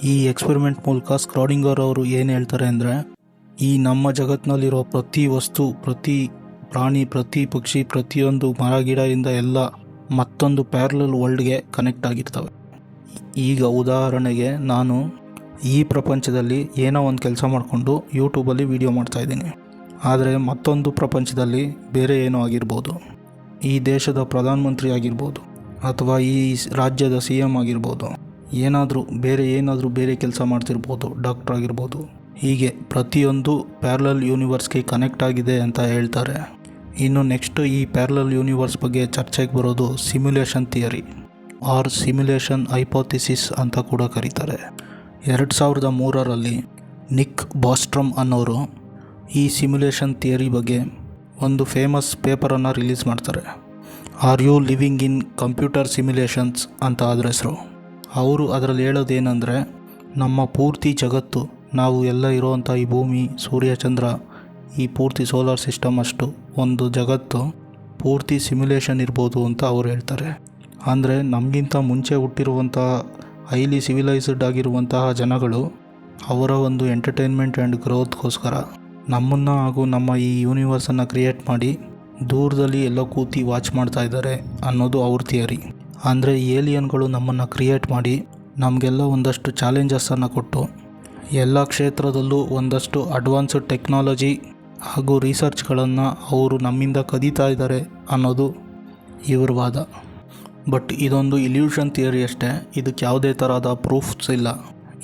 ಈ ಎಕ್ಸ್ಪರಿಮೆಂಟ್ ಮೂಲಕ ಸ್ಕ್ರಾಡಿಂಗರ್ ಅವರು ಏನು ಹೇಳ್ತಾರೆ ಅಂದರೆ, ಈ ನಮ್ಮ ಜಗತ್ತಿನಲ್ಲಿರೋ ಪ್ರತಿ ವಸ್ತು, ಪ್ರತಿ ಪ್ರಾಣಿ, ಪ್ರತಿ ಪಕ್ಷಿ, ಪ್ರತಿಯೊಂದು ಮರ ಗಿಡದಿಂದ ಎಲ್ಲ ಮತ್ತೊಂದು ಪ್ಯಾರಲಲ್ ವರ್ಲ್ಡ್ಗೆ ಕನೆಕ್ಟ್ ಆಗಿರ್ತವೆ. ಈಗ ಉದಾಹರಣೆಗೆ ನಾನು ಈ ಪ್ರಪಂಚದಲ್ಲಿ ಏನೋ ಒಂದು ಕೆಲಸ ಮಾಡಿಕೊಂಡು ಯೂಟ್ಯೂಬಲ್ಲಿ ವೀಡಿಯೋ ಮಾಡ್ತಾಯಿದ್ದೀನಿ ಆದರೆ ಮತ್ತೊಂದು ಪ್ರಪಂಚದಲ್ಲಿ ಬೇರೆ ಏನೋ ಆಗಿರ್ಬೋದು. ಈ ದೇಶದ ಪ್ರಧಾನಮಂತ್ರಿ ಆಗಿರ್ಬೋದು ಅಥವಾ ಈ ರಾಜ್ಯದ ಸಿ ಎಂ ಆಗಿರ್ಬೋದು. ಏನಾದರೂ ಬೇರೆ ಏನಾದರೂ ಬೇರೆ ಕೆಲಸ ಮಾಡ್ತಿರ್ಬೋದು, ಡಾಕ್ಟರ್ ಆಗಿರ್ಬೋದು. ಹೀಗೆ ಪ್ರತಿಯೊಂದು ಪ್ಯಾರಲಲ್ ಯೂನಿವರ್ಸ್ಗೆ ಕನೆಕ್ಟ್ ಆಗಿದೆ ಅಂತ ಹೇಳ್ತಾರೆ. ಇನ್ನು ನೆಕ್ಸ್ಟ್ ಈ ಪ್ಯಾರಲಲ್ ಯೂನಿವರ್ಸ್ ಬಗ್ಗೆ ಚರ್ಚೆಗೆ ಬರೋದು simulation theory. Or simulation hypothesis ಅಂತ ಕೂಡ ಕರೀತಾರೆ. ಎರಡು ಸಾವಿರದ ಮೂರರಲ್ಲಿ ನಿಕ್ ಬಾಸ್ಟ್ರಮ್ ಅನ್ನೋರು ಈ ಸಿಮ್ಯುಲೇಷನ್ ಥಿಯರಿ ಬಗ್ಗೆ ಒಂದು ಫೇಮಸ್ ಪೇಪರನ್ನು ರಿಲೀಸ್ ಮಾಡ್ತಾರೆ. Are you living in computer simulations ಅಂತ ಅದರ ಹೆಸರು. ಅವರು ಅದರಲ್ಲಿ ಹೇಳೋದೇನೆಂದರೆ, ನಮ್ಮ ಪೂರ್ತಿ ಜಗತ್ತು, ನಾವು ಎಲ್ಲ ಇರೋವಂಥ ಈ ಭೂಮಿ, ಸೂರ್ಯ, ಚಂದ್ರ, ಈ ಪೂರ್ತಿ ಸೋಲಾರ್ ಸಿಸ್ಟಮ್ ಅಷ್ಟು ಒಂದು ಜಗತ್ತು ಪೂರ್ತಿ ಸಿಮ್ಯುಲೇಷನ್ ಇರ್ಬೋದು ಅಂತ ಅವ್ರು ಹೇಳ್ತಾರೆ. ಅಂದರೆ ನಮಗಿಂತ ಮುಂಚೆ ಹುಟ್ಟಿರುವಂತಹ ಹೈಲಿ ಸಿವಿಲೈಸ್ಡ್ ಆಗಿರುವಂತಹ ಜನಗಳು ಅವರ ಒಂದು ಎಂಟರ್ಟೈನ್ಮೆಂಟ್ ಆ್ಯಂಡ್ ಗ್ರೋತ್ಗೋಸ್ಕರ ನಮ್ಮನ್ನು ಹಾಗೂ ನಮ್ಮ ಈ ಯೂನಿವರ್ಸನ್ನು ಕ್ರಿಯೇಟ್ ಮಾಡಿ ದೂರದಲ್ಲಿ ಎಲ್ಲೋ ಕೂತಿ ವಾಚ್ ಮಾಡ್ತಾ ಇದ್ದಾರೆ ಅನ್ನೋದು ಅವ್ರ ಥಿಯರಿ ಅಂದರೆ ಏಲಿಯನ್ಗಳು ನಮ್ಮನ್ನು ಕ್ರಿಯೇಟ್ ಮಾಡಿ ನಮಗೆಲ್ಲ ಒಂದಷ್ಟು ಚಾಲೆಂಜಸ್ಸನ್ನು ಕೊಟ್ಟು ಎಲ್ಲ ಕ್ಷೇತ್ರದಲ್ಲೂ ಒಂದಷ್ಟು ಅಡ್ವಾನ್ಸ್ಡ್ ಟೆಕ್ನಾಲಜಿ ಹಾಗೂ ರಿಸರ್ಚ್ಗಳನ್ನು ಅವರು ನಮ್ಮಿಂದ ಕದೀತಾ ಇದ್ದಾರೆ ಅನ್ನೋದು ಇವ್ರ ವಾದ. ಬಟ್ ಇದೊಂದು ಇಲ್ಯೂಷನ್ ಥಿಯರಿ ಅಷ್ಟೇ. ಇದಕ್ಕೆ ಯಾವುದೇ ಥರದ ಪ್ರೂಫ್ಸ್ ಇಲ್ಲ.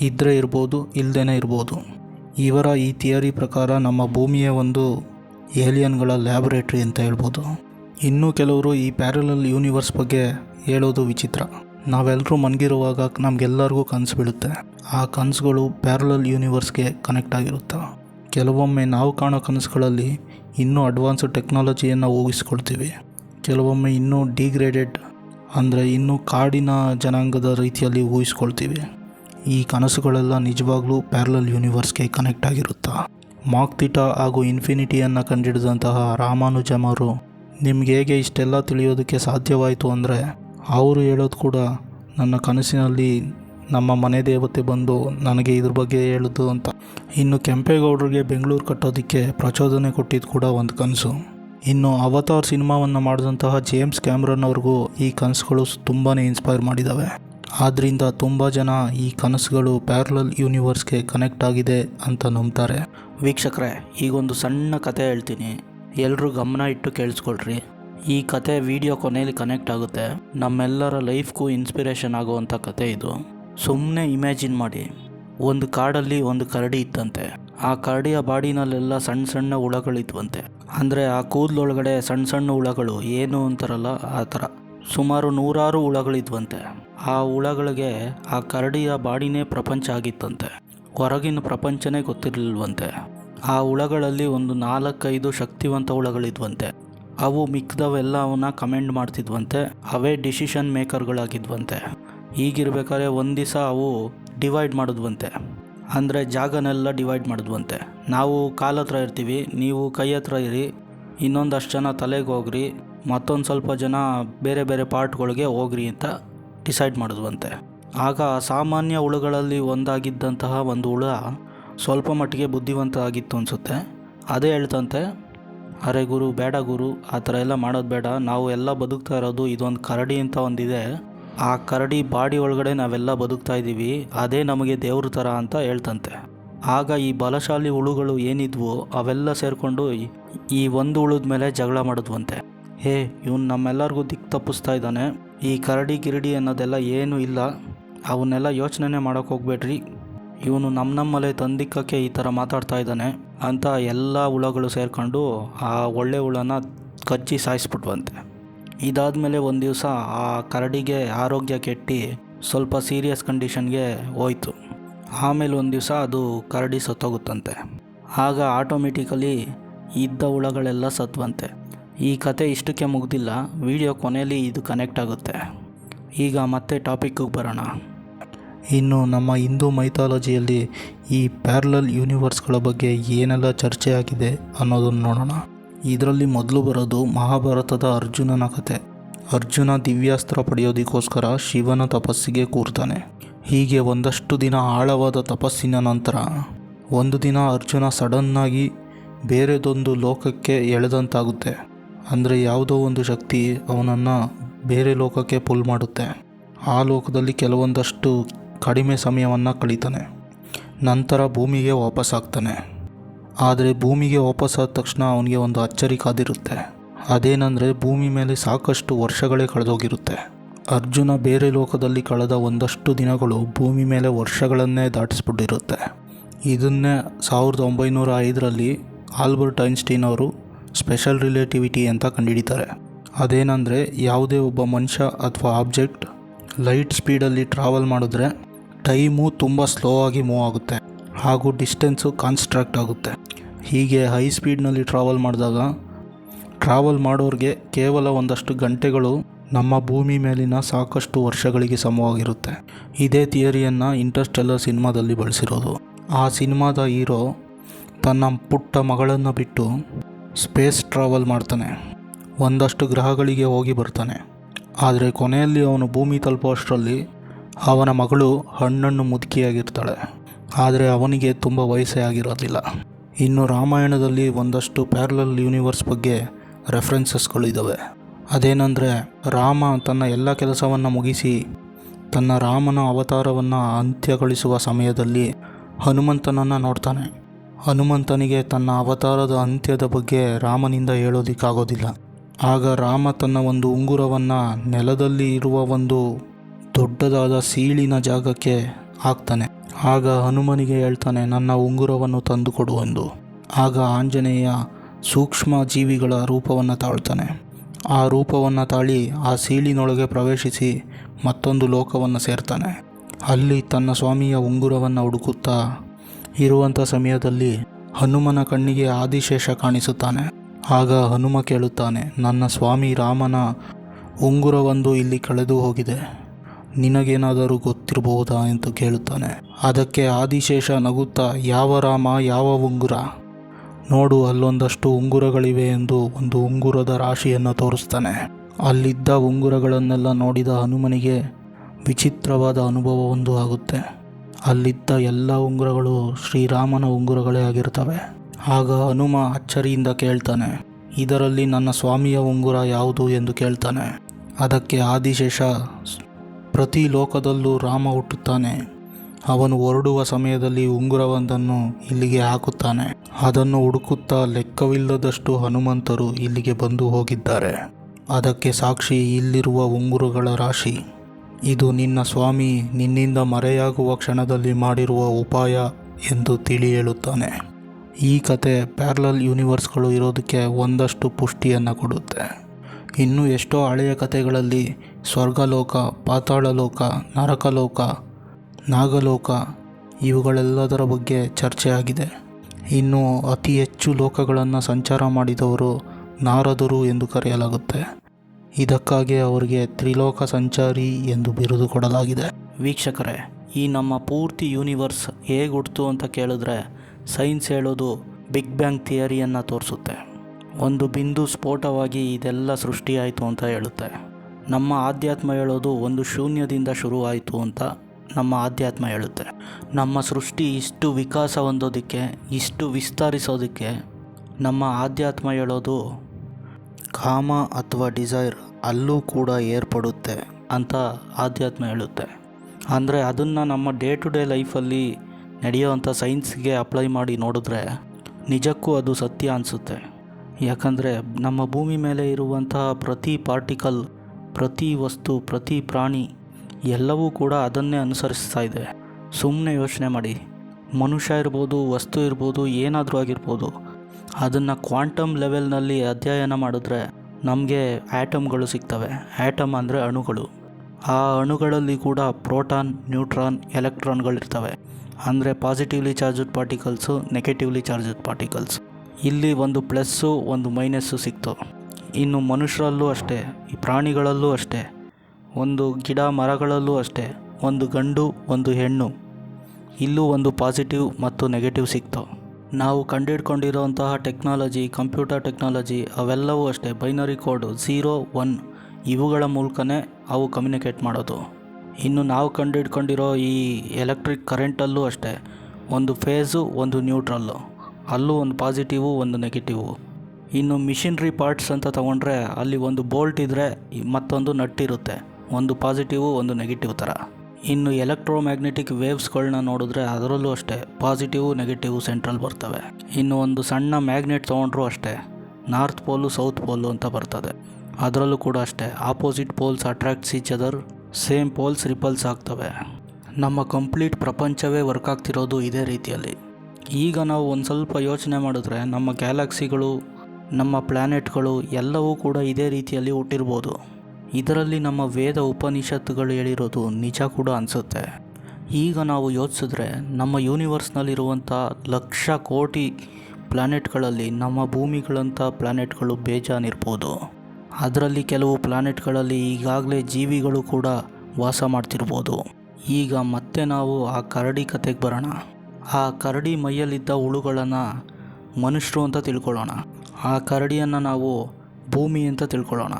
ಇದ್ದರೆ ಇರ್ಬೋದು ಇಲ್ಲದೇ ಇರ್ಬೋದು. ಇವರ ಈ ಥಿಯರಿ ಪ್ರಕಾರ ನಮ್ಮ ಭೂಮಿಯ ಒಂದು ಏಲಿಯನ್ಗಳ ಲ್ಯಾಬೊರೇಟ್ರಿ ಅಂತ ಹೇಳ್ಬೋದು. ಇನ್ನೂ ಕೆಲವರು ಈ ಪ್ಯಾರಲಲ್ ಯೂನಿವರ್ಸ್ ಬಗ್ಗೆ ಹೇಳೋದು ವಿಚಿತ್ರ. ನಾವೆಲ್ಲರೂ ಮನಗಿರುವಾಗ ನಮಗೆಲ್ಲರಿಗೂ ಕನಸು ಬೀಳುತ್ತೆ. ಆ ಕನಸುಗಳು ಪ್ಯಾರಲಲ್ ಯೂನಿವರ್ಸ್ಗೆ ಕನೆಕ್ಟ್ ಆಗಿರುತ್ತೆ? ಕೆಲವೊಮ್ಮೆ ನಾವು ಕಾಣೋ ಕನಸುಗಳಲ್ಲಿ ಇನ್ನೂ ಅಡ್ವಾನ್ಸ್ಡ್ ಟೆಕ್ನಾಲಜಿಯನ್ನು ಊಹಿಸ್ಕೊಳ್ತೀವಿ. ಕೆಲವೊಮ್ಮೆ ಇನ್ನೂ ಡಿಗ್ರೇಡೆಡ್ ಅಂದರೆ ಇನ್ನೂ ಕಾಡಿನ ಜನಾಂಗದ ರೀತಿಯಲ್ಲಿ ಊಹಿಸ್ಕೊಳ್ತೀವಿ. ಈ ಕನಸುಗಳೆಲ್ಲ ನಿಜವಾಗ್ಲೂ ಪ್ಯಾರಲಲ್ ಯೂನಿವರ್ಸ್ಗೆ ಕನೆಕ್ಟ್ ಆಗಿರುತ್ತಾ? ಮಾಕ್ತಿಟಾ ಹಾಗೂ ಇನ್ಫಿನಿಟಿಯನ್ನು ಕಂಡಿಡಿದಂತಹ ರಾಮಾನುಜಮ್ ಅವರು ನಿಮ್ಗೆ ಹೇಗೆ ಇಷ್ಟೆಲ್ಲ ತಿಳಿಯೋದಕ್ಕೆ ಸಾಧ್ಯವಾಯಿತು ಅಂದರೆ, ಅವರು ಹೇಳೋದು ಕೂಡ ನನ್ನ ಕನಸಿನಲ್ಲಿ ನಮ್ಮ ಮನೆ ದೇವತೆ ಬಂದು ನನಗೆ ಇದ್ರ ಬಗ್ಗೆ ಹೇಳಿದ್ದು ಅಂತ. ಇನ್ನು ಕೆಂಪೇಗೌಡರಿಗೆ ಬೆಂಗಳೂರು ಕಟ್ಟೋದಕ್ಕೆ ಪ್ರಚೋದನೆ ಕೊಟ್ಟಿದ್ದು ಕೂಡ ಒಂದು ಕನಸು. ಇನ್ನು ಅವತಾರ್ ಸಿನಿಮಾವನ್ನು ಮಾಡಿದಂತಹ ಜೇಮ್ಸ್ ಕ್ಯಾಮ್ರನ್ ಅವ್ರಿಗೂ ಈ ಕನಸುಗಳು ತುಂಬಾ ಇನ್ಸ್ಪೈರ್ ಮಾಡಿದ್ದಾವೆ ಆದ್ದರಿಂದ ತುಂಬ ಜನ ಈ ಕನಸುಗಳು ಪ್ಯಾರಲಲ್ ಯೂನಿವರ್ಸ್ಗೆ ಕನೆಕ್ಟ್ ಆಗಿದೆ ಅಂತ ನಂಬ್ತಾರೆ. ವೀಕ್ಷಕರೇ, ಈಗೊಂದು ಸಣ್ಣ ಕತೆ ಹೇಳ್ತೀನಿ. ಎಲ್ಲರೂ ಗಮನ ಇಟ್ಟು ಕೇಳಿಸ್ಕೊಳ್ರಿ. ಈ ಕತೆ ವಿಡಿಯೋ ಕೊನೆಯಲ್ಲಿ ಕನೆಕ್ಟ್ ಆಗುತ್ತೆ. ನಮ್ಮೆಲ್ಲರ ಲೈಫ್ಗೂ ಇನ್ಸ್ಪಿರೇಷನ್ ಆಗುವಂಥ ಕತೆ ಇದು. ಸುಮ್ಮನೆ ಇಮ್ಯಾಜಿನ್ ಮಾಡಿ. ಒಂದು ಕಾಡಲ್ಲಿ ಒಂದು ಕರಡಿ ಇತ್ತಂತೆ. ಆ ಕರಡಿಯ ಬಾಡಿನಲ್ಲೆಲ್ಲ ಸಣ್ಣ ಸಣ್ಣ ಹುಳಗಳಿದ್ವಂತೆ. ಅಂದರೆ ಆ ಕೂದಲೊಳಗಡೆ ಸಣ್ಣ ಸಣ್ಣ ಹುಳಗಳು ಏನು ಅಂತಾರಲ್ಲ ಆ ಥರ. ಸುಮಾರು ನೂರಾರು ಹುಳಗಳಿದ್ವಂತೆ ಆ ಹುಳಗಳಿಗೆ ಆ ಕರಡಿಯ ಬಾಡಿನೇ ಪ್ರಪಂಚ ಆಗಿತ್ತಂತೆ. ಹೊರಗಿನ ಪ್ರಪಂಚನೇ ಗೊತ್ತಿರಲಿಲ್ವಂತೆ. ಆ ಹುಳಗಳಲ್ಲಿ ಒಂದು ನಾಲ್ಕೈದು ಶಕ್ತಿವಂತ ಹುಳಗಳಿದ್ವಂತೆ. ಅವು ಮಿಕ್ದವೆಲ್ಲವನ್ನ ಕಮೆಂಟ್ ಮಾಡ್ತಿದ್ವಂತೆ. ಅವೇ ಡಿಸಿಷನ್ ಮೇಕರ್ಗಳಾಗಿದ್ವಂತೆ. ಈಗಿರ್ಬೇಕಾದ್ರೆ ಒಂದು ದಿವಸ ಅವು ಡಿವೈಡ್ ಮಾಡಿದ್ವಂತೆ. ಅಂದರೆ ಜಾಗನೆಲ್ಲ ಡಿವೈಡ್ ಮಾಡಿದ್ವಂತೆ. ನಾವು ಕಾಲ ಹತ್ರ ಇರ್ತೀವಿ, ನೀವು ಕೈ ಹತ್ರ ಇರಿ, ಇನ್ನೊಂದಷ್ಟು ಜನ ತಲೆಗೆ ಹೋಗ್ರಿ, ಮತ್ತೊಂದು ಸ್ವಲ್ಪ ಜನ ಬೇರೆ ಬೇರೆ ಪಾರ್ಟ್ಗಳಿಗೆ ಹೋಗ್ರಿ ಅಂತ ಡಿಸೈಡ್ ಮಾಡಿದ್ವಂತೆ. ಆಗ ಸಾಮಾನ್ಯ ಹುಳುಗಳಲ್ಲಿ ಒಂದಾಗಿದ್ದಂತಹ ಒಂದು ಹುಳ ಸ್ವಲ್ಪ ಮಟ್ಟಿಗೆ ಬುದ್ಧಿವಂತ ಆಗಿತ್ತು ಅನಿಸುತ್ತೆ. ಅದೇ ಹೇಳ್ತಂತೆ, ಅರೆ ಗುರು, ಬೇಡ ಗುರು, ಆ ಥರ ಎಲ್ಲ ಮಾಡೋದು ಬೇಡ. ನಾವು ಎಲ್ಲ ಬದುಕ್ತಾ ಇರೋದು ಇದೊಂದು ಕರಡಿ ಅಂತ ಒಂದಿದೆ. ಆ ಕರಡಿ ಬಾಡಿ ಒಳಗಡೆ ನಾವೆಲ್ಲ ಬದುಕ್ತಾ ಇದ್ದೀವಿ, ಅದೇ ನಮಗೆ ದೇವ್ರ ಥರ ಅಂತ ಹೇಳ್ತಂತೆ. ಆಗ ಈ ಬಲಶಾಲಿ ಹುಳುಗಳು ಏನಿದ್ವು ಅವೆಲ್ಲ ಸೇರಿಕೊಂಡು ಈ ಒಂದು ಹುಳುದ ಮೇಲೆ ಜಗಳ ಮಾಡಿದ್ವಂತೆ. ಹೇ, ಇವನು ನಮ್ಮೆಲ್ಲರಿಗೂ ದಿಕ್ಕು ತಪ್ಪಿಸ್ತಾ ಇದ್ದಾನೆ. ಈ ಕರಡಿ ಗಿರಡಿ ಅನ್ನೋದೆಲ್ಲ ಏನೂ ಇಲ್ಲ. ಅವನ್ನೆಲ್ಲ ಯೋಚನೆ ಮಾಡೋಕೆ ಹೋಗ್ಬೇಡ್ರಿ. ಇವನು ನಮ್ಮ ನಮ್ಮಲ್ಲೇ ತಂದಿಕ್ಕಕ್ಕೆ ಈ ಥರ ಮಾತಾಡ್ತಾ ಇದ್ದಾನೆ ಅಂತ ಎಲ್ಲ ಹುಳಗಳು ಸೇರಿಕೊಂಡು ಆ ಒಳ್ಳೆ ಹುಳನ ಕಚ್ಚಿ ಸಾಯಿಸ್ಬಿಟ್ವಂತೆ. ಇದಾದಮೇಲೆ ಒಂದು ದಿವಸ ಆ ಕರಡಿಗೆ ಆರೋಗ್ಯ ಕೆಟ್ಟು ಸ್ವಲ್ಪ ಸೀರಿಯಸ್ ಕಂಡೀಷನ್ಗೆ ಹೋಯಿತು. ಆಮೇಲೆ ಒಂದು ದಿವಸ ಅದು ಕರಡಿ ಸತ್ತೋಗುತ್ತಂತೆ. ಆಗ ಆಟೋಮೆಟಿಕಲಿ ಇದ್ದ ಹುಳಗಳೆಲ್ಲ ಸತ್ವಂತೆ. ಈ ಕತೆ ಇಷ್ಟಕ್ಕೆ ಮುಗ್ದಿಲ್ಲ ವಿಡಿಯೋ ಕೊನೆಯಲ್ಲಿ ಇದು ಕನೆಕ್ಟ್ ಆಗುತ್ತೆ. ಈಗ ಮತ್ತೆ ಟಾಪಿಕ್ಕಿಗೆ ಬರೋಣ. ಇನ್ನು ನಮ್ಮ ಹಿಂದೂ ಮೈಥಾಲಜಿಯಲ್ಲಿ ಈ ಪ್ಯಾರಲಲ್ ಯೂನಿವರ್ಸ್ಗಳ ಬಗ್ಗೆ ಏನೆಲ್ಲ ಚರ್ಚೆ ಆಗಿದೆ ಅನ್ನೋದನ್ನು ನೋಡೋಣ. ಇದರಲ್ಲಿ ಮೊದಲು ಬರೋದು ಮಹಾಭಾರತದ ಅರ್ಜುನನ ಕತೆ. ಅರ್ಜುನ ದಿವ್ಯಾಸ್ತ್ರ ಪಡೆಯೋದಕ್ಕೋಸ್ಕರ ಶಿವನ ತಪಸ್ಸಿಗೆ ಕೂರ್ತಾನೆ. ಹೀಗೆ ಒಂದಷ್ಟು ದಿನ ಆಳವಾದ ತಪಸ್ಸಿನ ನಂತರ, ಒಂದು ದಿನ ಅರ್ಜುನ ಸಡನ್ನಾಗಿ ಬೇರೆದೊಂದು ಲೋಕಕ್ಕೆ ಎಳೆದಂತಾಗುತ್ತೆ. ಅಂದರೆ ಯಾವುದೋ ಒಂದು ಶಕ್ತಿ ಅವನನ್ನು ಬೇರೆ ಲೋಕಕ್ಕೆ ಪುಲ್ ಮಾಡುತ್ತೆ. ಆ ಲೋಕದಲ್ಲಿ ಕೆಲವೊಂದಷ್ಟು ಕಡಿಮೆ ಸಮಯವನ್ನು ಕಳೀತಾನೆ. ನಂತರ ಭೂಮಿಗೆ ವಾಪಸ್ ಆಗ್ತಾನೆ ಆದರೆ ಭೂಮಿಗೆ ವಾಪಸ್ಸಾದ ತಕ್ಷಣ ಅವನಿಗೆ ಒಂದು ಅಚ್ಚರಿ ಕಾದಿರುತ್ತೆ. ಅದೇನೆಂದರೆ ಭೂಮಿ ಮೇಲೆ ಸಾಕಷ್ಟು ವರ್ಷಗಳೇ ಕಳೆದೋಗಿರುತ್ತೆ. ಅರ್ಜುನ ಬೇರೆ ಲೋಕದಲ್ಲಿ ಕಳೆದ ಒಂದಷ್ಟು ದಿನಗಳು ಭೂಮಿ ಮೇಲೆ ವರ್ಷಗಳನ್ನೇ ದಾಟಿಸ್ಬಿಟ್ಟಿರುತ್ತೆ. ಇದನ್ನೇ ಸಾವಿರದ ಒಂಬೈನೂರ ಐದರಲ್ಲಿ ಆಲ್ಬರ್ಟ್ ಐನ್ಸ್ಟೀನ್ ಅವರು ಸ್ಪೆಷಲ್ ರಿಲೇಟಿವಿಟಿ ಅಂತ ಕಂಡುಹಿಡಿತಾರೆ ಅದೇನೆಂದರೆ ಯಾವುದೇ ಒಬ್ಬ ಮನುಷ್ಯ ಅಥವಾ ಆಬ್ಜೆಕ್ಟ್ ಲೈಟ್ ಸ್ಪೀಡಲ್ಲಿ ಟ್ರಾವೆಲ್ ಮಾಡಿದ್ರೆ ಟೈಮು ತುಂಬ ಸ್ಲೋ ಆಗಿ ಮೂವ್ ಆಗುತ್ತೆ. ಹಾಗೂ ಡಿಸ್ಟೆನ್ಸು ಕಾನ್ಸ್ಟ್ರಾಕ್ಟ್ ಆಗುತ್ತೆ. ಹೀಗೆ ಹೈ ಸ್ಪೀಡ್ನಲ್ಲಿ ಟ್ರಾವೆಲ್ ಮಾಡಿದಾಗ, ಟ್ರಾವೆಲ್ ಮಾಡೋರಿಗೆ ಕೇವಲ ಒಂದಷ್ಟು ಗಂಟೆಗಳು ನಮ್ಮ ಭೂಮಿ ಮೇಲಿನ ಸಾಕಷ್ಟು ವರ್ಷಗಳಿಗೆ ಸಮವಾಗಿರುತ್ತೆ. ಇದೇ ಥಿಯರಿಯನ್ನು ಇಂಟರ್ಸ್ಟೆಲ್ಲರ್ ಸಿನಿಮಾದಲ್ಲಿ ಬಳಸಿರೋದು. ಆ ಸಿನಿಮಾದ ಹೀರೋ ತನ್ನ ಪುಟ್ಟ ಮಗಳನ್ನು ಬಿಟ್ಟು ಸ್ಪೇಸ್ ಟ್ರಾವೆಲ್ ಮಾಡ್ತಾನೆ. ಒಂದಷ್ಟು ಗ್ರಹಗಳಿಗೆ ಹೋಗಿ ಬರ್ತಾನೆ. ಆದರೆ ಕೊನೆಯಲ್ಲಿ ಅವನು ಭೂಮಿ ತಲುಪುವಷ್ಟರಲ್ಲಿ ಅವನ ಮಗಳು ಹಣ್ಣನ್ನು ಮುದುಕಿಯಾಗಿರ್ತಾಳೆ. ಆದರೆ ಅವನಿಗೆ ತುಂಬ ವಯಸ್ಸೇ ಆಗಿರೋದಿಲ್ಲ. ಇನ್ನು ರಾಮಾಯಣದಲ್ಲಿ ಒಂದಷ್ಟು ಪ್ಯಾರಲಲ್ ಯೂನಿವರ್ಸ್ ಬಗ್ಗೆ ರೆಫರೆನ್ಸಸ್ಗಳಿದ್ದಾವೆ ಅದೇನೆಂದರೆ ರಾಮ ತನ್ನ ಎಲ್ಲ ಕೆಲಸವನ್ನು ಮುಗಿಸಿ ತನ್ನ ರಾಮನ ಅವತಾರವನ್ನು ಅಂತ್ಯಗೊಳಿಸುವ ಸಮಯದಲ್ಲಿ ಹನುಮಂತನನ್ನು ನೋಡ್ತಾನೆ. ಹನುಮಂತನಿಗೆ ತನ್ನ ಅವತಾರದ ಅಂತ್ಯದ ಬಗ್ಗೆ ರಾಮನಿಂದ ಹೇಳೋದಿಕ್ಕಾಗೋದಿಲ್ಲ. ಆಗ ರಾಮ ತನ್ನ ಒಂದು ಉಂಗುರವನ್ನು ನೆಲದಲ್ಲಿ ಇರುವ ಒಂದು ದೊಡ್ಡದಾದ ಸೀಳಿನ ಜಾಗಕ್ಕೆ ಹಾಕ್ತಾನೆ. ಆಗ ಹನುಮನಿಗೆ ಹೇಳ್ತಾನೆ, ನನ್ನ ಉಂಗುರವನ್ನು ತಂದುಕೊಡು ಎಂದು. ಆಗ ಆಂಜನೇಯ ಸೂಕ್ಷ್ಮ ಜೀವಿಗಳ ರೂಪವನ್ನು ತಾಳ್ತಾನೆ. ಆ ರೂಪವನ್ನು ತಾಳಿ ಆ ಸೀಳಿನೊಳಗೆ ಪ್ರವೇಶಿಸಿ ಮತ್ತೊಂದು ಲೋಕವನ್ನು ಸೇರ್ತಾನೆ. ಅಲ್ಲಿ ತನ್ನ ಸ್ವಾಮಿಯ ಉಂಗುರವನ್ನು ಹುಡುಕುತ್ತಾ ಇರುವಂಥ ಸಮಯದಲ್ಲಿ ಹನುಮನ ಕಣ್ಣಿಗೆ ಆದಿಶೇಷ ಕಾಣಿಸುತ್ತಾನೆ. ಆಗ ಹನುಮ ಕೇಳುತ್ತಾನೆ, ನನ್ನ ಸ್ವಾಮಿ ರಾಮನ ಉಂಗುರವೊಂದು ಇಲ್ಲಿ ಕಳೆದು ಹೋಗಿದೆ. ನಿನಗೇನಾದರೂ ಗೊತ್ತಿರಬಹುದಾ ಎಂದು ಕೇಳುತ್ತಾನೆ. ಅದಕ್ಕೆ ಆದಿಶೇಷ ನಗುತ್ತಾ, ಯಾವ ರಾಮ, ಯಾವ ಉಂಗುರ? ನೋಡು, ಅಲ್ಲೊಂದಷ್ಟು ಉಂಗುರಗಳಿವೆ ಎಂದು ಒಂದು ಉಂಗುರದ ರಾಶಿಯನ್ನು ತೋರಿಸ್ತಾನೆ. ಅಲ್ಲಿದ್ದ ಉಂಗುರಗಳನ್ನೆಲ್ಲ ನೋಡಿದ ಹನುಮನಿಗೆ ವಿಚಿತ್ರವಾದ ಅನುಭವವೊಂದು ಆಗುತ್ತೆ. ಅಲ್ಲಿದ್ದ ಎಲ್ಲ ಉಂಗುರಗಳು ಶ್ರೀರಾಮನ ಉಂಗುರಗಳೇ ಆಗಿರ್ತವೆ. ಆಗ ಹನುಮ ಅಚ್ಚರಿಯಿಂದ ಕೇಳ್ತಾನೆ, ಇದರಲ್ಲಿ ನನ್ನ ಸ್ವಾಮಿಯ ಉಂಗುರ ಯಾವುದು ಎಂದು ಕೇಳ್ತಾನೆ. ಅದಕ್ಕೆ ಆದಿಶೇಷ ಪ್ರತಿ ಲೋಕದಲ್ಲೂ ರಾಮ ಹುಟ್ಟುತ್ತಾನೆ. ಅವನು ಹೊರಡುವ ಸಮಯದಲ್ಲಿ ಉಂಗುರವೊಂದನ್ನು ಇಲ್ಲಿಗೆ ಹಾಕುತ್ತಾನೆ. ಅದನ್ನು ಹುಡುಕುತ್ತಾ ಲೆಕ್ಕವಿಲ್ಲದಷ್ಟು ಹನುಮಂತರು ಇಲ್ಲಿಗೆ ಬಂದು ಹೋಗಿದ್ದಾರೆ. ಅದಕ್ಕೆ ಸಾಕ್ಷಿ ಇಲ್ಲಿರುವ ಉಂಗುರಗಳ ರಾಶಿ. ಇದು ನಿನ್ನ ಸ್ವಾಮಿ ನಿನ್ನಿಂದ ಮರೆಯಾಗುವ ಕ್ಷಣದಲ್ಲಿ ಮಾಡಿರುವ ಉಪಾಯ ಎಂದು ತಿಳಿ ಹೇಳುತ್ತಾನೆ. ಈ ಕತೆ ಪ್ಯಾರಲಲ್ ಯೂನಿವರ್ಸ್ಗಳು ಇರೋದಕ್ಕೆ ಒಂದಷ್ಟು ಪುಷ್ಟಿಯನ್ನು ಕೊಡುತ್ತೆ. ಇನ್ನೂ ಎಷ್ಟೋ ಹಳೆಯ ಕಥೆಗಳಲ್ಲಿ ಸ್ವರ್ಗಲೋಕ, ಪಾತಾಳಲೋಕ, ನರಕಲೋಕ, ನಾಗಲೋಕ ಇವುಗಳೆಲ್ಲದರ ಬಗ್ಗೆ ಚರ್ಚೆಯಾಗಿದೆ. ಇನ್ನು ಅತಿ ಹೆಚ್ಚು ಲೋಕಗಳನ್ನು ಸಂಚಾರ ಮಾಡಿದವರು ನಾರದರು ಎಂದು ಕರೆಯಲಾಗುತ್ತೆ. ಇದಕ್ಕಾಗಿ ಅವರಿಗೆ ತ್ರಿಲೋಕ ಸಂಚಾರಿ ಎಂದು ಬಿರುದು ಕೊಡಲಾಗಿದೆ. ವೀಕ್ಷಕರೇ, ಈ ನಮ್ಮ ಪೂರ್ತಿ ಯೂನಿವರ್ಸ್ ಹೇಗೆ ಹುಡ್ತು ಅಂತ ಕೇಳಿದ್ರೆ ಸೈನ್ಸ್ ಹೇಳೋದು ಬಿಗ್ ಬ್ಯಾಂಗ್ ಥಿಯರಿಯನ್ನು ತೋರಿಸುತ್ತೆ. ಒಂದು ಬಿಂದು ಸ್ಫೋಟವಾಗಿ ಇದೆಲ್ಲ ಸೃಷ್ಟಿಯಾಯಿತು ಅಂತ ಹೇಳುತ್ತೆ. ನಮ್ಮ ಆಧ್ಯಾತ್ಮ ಹೇಳೋದು ಒಂದು ಶೂನ್ಯದಿಂದ ಶುರುವಾಯಿತು ಅಂತ ನಮ್ಮ ಆಧ್ಯಾತ್ಮ ಹೇಳುತ್ತೆ. ನಮ್ಮ ಸೃಷ್ಟಿ ಇಷ್ಟು ವಿಕಾಸ ಹೊಂದೋದಕ್ಕೆ, ಇಷ್ಟು ವಿಸ್ತರಿಸೋದಕ್ಕೆ ನಮ್ಮ ಆಧ್ಯಾತ್ಮ ಹೇಳೋದು ಕಾಮ ಅಥವಾ ಡಿಸೈರ್ ಅಲ್ಲೂ ಕೂಡ ಏರ್ಪಡುತ್ತೆ ಅಂತ ಆಧ್ಯಾತ್ಮ ಹೇಳುತ್ತೆ. ಅಂದರೆ ಅದನ್ನು ನಮ್ಮ ಡೇ ಟು ಡೇ ಲೈಫಲ್ಲಿ ನಡೆಯೋವಂಥ ಸೈನ್ಸ್ಗೆ ಅಪ್ಲೈ ಮಾಡಿ ನೋಡಿದ್ರೆ ನಿಜಕ್ಕೂ ಅದು ಸತ್ಯ ಅನಿಸುತ್ತೆ. ಯಾಕಂದರೆ ನಮ್ಮ ಭೂಮಿ ಮೇಲೆ ಇರುವಂತಹ ಪ್ರತಿ ಪಾರ್ಟಿಕಲ್ ಪ್ರತಿ ವಸ್ತು, ಪ್ರತಿ ಪ್ರಾಣಿ ಎಲ್ಲವೂ ಕೂಡ ಅದನ್ನೇ ಅನುಸರಿಸ್ತಾ ಇದೆ. ಸುಮ್ಮನೆ ಯೋಚನೆ ಮಾಡಿ. ಮನುಷ್ಯ ಇರ್ಬೋದು, ವಸ್ತು ಇರ್ಬೋದು, ಏನಾದರೂ ಆಗಿರ್ಬೋದು. ಅದನ್ನು ಕ್ವಾಂಟಮ್ ಲೆವೆಲ್ನಲ್ಲಿ ಅಧ್ಯಯನ ಮಾಡಿದ್ರೆ ನಮಗೆ ಆ್ಯಟಮ್ಗಳು ಸಿಗ್ತವೆ. ಆ್ಯಟಮ್ ಅಂದರೆ ಅಣುಗಳು. ಆ ಅಣುಗಳಲ್ಲಿ ಕೂಡ ಪ್ರೋಟಾನ್, ನ್ಯೂಟ್ರಾನ್ ಎಲೆಕ್ಟ್ರಾನ್ಗಳಿರ್ತವೆ ಅಂದರೆ positively charged particles negatively charged particles ಇಲ್ಲಿ ಒಂದು ಪ್ಲಸ್ಸು, ಒಂದು ಮೈನಸ್ಸು ಸಿಕ್ತು. ಇನ್ನು ಮನುಷ್ಯರಲ್ಲೂ ಅಷ್ಟೇ, ಈ ಪ್ರಾಣಿಗಳಲ್ಲೂ ಅಷ್ಟೇ, ಒಂದು ಗಿಡ ಮರಗಳಲ್ಲೂ ಅಷ್ಟೇ, ಒಂದು ಗಂಡು, ಒಂದು ಹೆಣ್ಣು, ಇಲ್ಲೂ ಒಂದು ಪಾಸಿಟಿವ್ ಮತ್ತು ನೆಗೆಟಿವ್ ಸಿಕ್ತು. ನಾವು ಕಂಡುಹಿಡ್ಕೊಂಡಿರೋಂತಹ ಟೆಕ್ನಾಲಜಿ, ಕಂಪ್ಯೂಟರ್ ಟೆಕ್ನಾಲಜಿ, ಅವೆಲ್ಲವೂ ಅಷ್ಟೇ, ಬೈನರಿ ಕೋಡ್ ಝೀರೋ ಒನ್, ಇವುಗಳ ಮೂಲಕನೇ ಅವು ಕಮ್ಯುನಿಕೇಟ್ ಮಾಡೋದು. ಇನ್ನು ನಾವು ಕಂಡುಹಿಡ್ಕೊಂಡಿರೋ ಈ ಎಲೆಕ್ಟ್ರಿಕ್ ಕರೆಂಟಲ್ಲೂ ಅಷ್ಟೇ, ಒಂದು ಫೇಸು, ಒಂದು ನ್ಯೂಟ್ರಲ್ಲು, ಅಲ್ಲೂ ಒಂದು ಪಾಸಿಟಿವು, ಒಂದು ನೆಗೆಟಿವು. ಇನ್ನು ಮಿಷಿನ್ರಿ ಪಾರ್ಟ್ಸ್ ಅಂತ ತಗೊಂಡ್ರೆ ಅಲ್ಲಿ ಒಂದು ಬೋಲ್ಟ್ ಇದ್ದರೆ ಮತ್ತೊಂದು ನಟ್ಟಿರುತ್ತೆ. ಒಂದು ಪಾಸಿಟಿವು, ಒಂದು ನೆಗೆಟಿವ್ ಥರ ಇನ್ನು ಎಲೆಕ್ಟ್ರೋಮ್ಯಾಗ್ನೆಟಿಕ್ ವೇವ್ಸ್ಗಳನ್ನ ನೋಡಿದ್ರೆ ಅದರಲ್ಲೂ ಅಷ್ಟೇ, ಪಾಸಿಟಿವ್, ನೆಗೆಟಿವ್ ಸೆಂಟ್ರಲ್ ಬರ್ತವೆ. ಇನ್ನು ಒಂದು ಸಣ್ಣ ಮ್ಯಾಗ್ನೆಟ್ ತೊಗೊಂಡ್ರೂ ಅಷ್ಟೇ, ನಾರ್ತ್ ಪೋಲು, ಸೌತ್ ಪೋಲು ಅಂತ ಬರ್ತದೆ. ಅದರಲ್ಲೂ ಕೂಡ ಅಷ್ಟೇ, opposite poles attracts each other, same poles repels ಆಗ್ತವೆ. ನಮ್ಮ ಕಂಪ್ಲೀಟ್ ಪ್ರಪಂಚವೇ ವರ್ಕ್ ಆಗ್ತಿರೋದು ಇದೇ ರೀತಿಯಲ್ಲಿ. ಈಗ ನಾವು ಒಂದು ಸ್ವಲ್ಪ ಯೋಚನೆ ಮಾಡಿದ್ರೆ ನಮ್ಮ ಗ್ಯಾಲಕ್ಸಿಗಳು ನಮ್ಮ ಪ್ಲ್ಯಾನೆಟ್ಗಳು ಎಲ್ಲವೂ ಕೂಡ ಇದೇ ರೀತಿಯಲ್ಲಿ ಹುಟ್ಟಿರ್ಬೋದು. ಇದರಲ್ಲಿ ನಮ್ಮ ವೇದ ಉಪನಿಷತ್ತುಗಳು ಹೇಳಿರೋದು ನಿಜ ಕೂಡ ಅನಿಸುತ್ತೆ. ಈಗ ನಾವು ಯೋಚಿಸಿದ್ರೆ ನಮ್ಮ ಯೂನಿವರ್ಸ್ನಲ್ಲಿರುವಂಥ ಲಕ್ಷ ಕೋಟಿ ಪ್ಲ್ಯಾನೆಟ್ಗಳಲ್ಲಿ ನಮ್ಮ ಭೂಮಿಗಳಂಥ ಪ್ಲ್ಯಾನೆಟ್ಗಳು ಬೇಜಾನಿರ್ಬೋದು. ಅದರಲ್ಲಿ ಕೆಲವು ಪ್ಲ್ಯಾನೆಟ್ಗಳಲ್ಲಿ ಈಗಾಗಲೇ ಜೀವಿಗಳು ಕೂಡ ವಾಸ ಮಾಡ್ತಿರ್ಬೋದು. ಈಗ ಮತ್ತೆ ನಾವು ಆ ಕರಡಿ ಕತೆಗೆ ಬರೋಣ. ಆ ಕರಡಿ ಮೈಯಲ್ಲಿದ್ದ ಹುಳುಗಳನ್ನು ಮನುಷ್ಯರು ಅಂತ ತಿಳ್ಕೊಳ್ಳೋಣ. ಆ ಕರಡಿಯನ್ನು ನಾವು ಭೂಮಿ ಅಂತ ತಿಳ್ಕೊಳ್ಳೋಣ.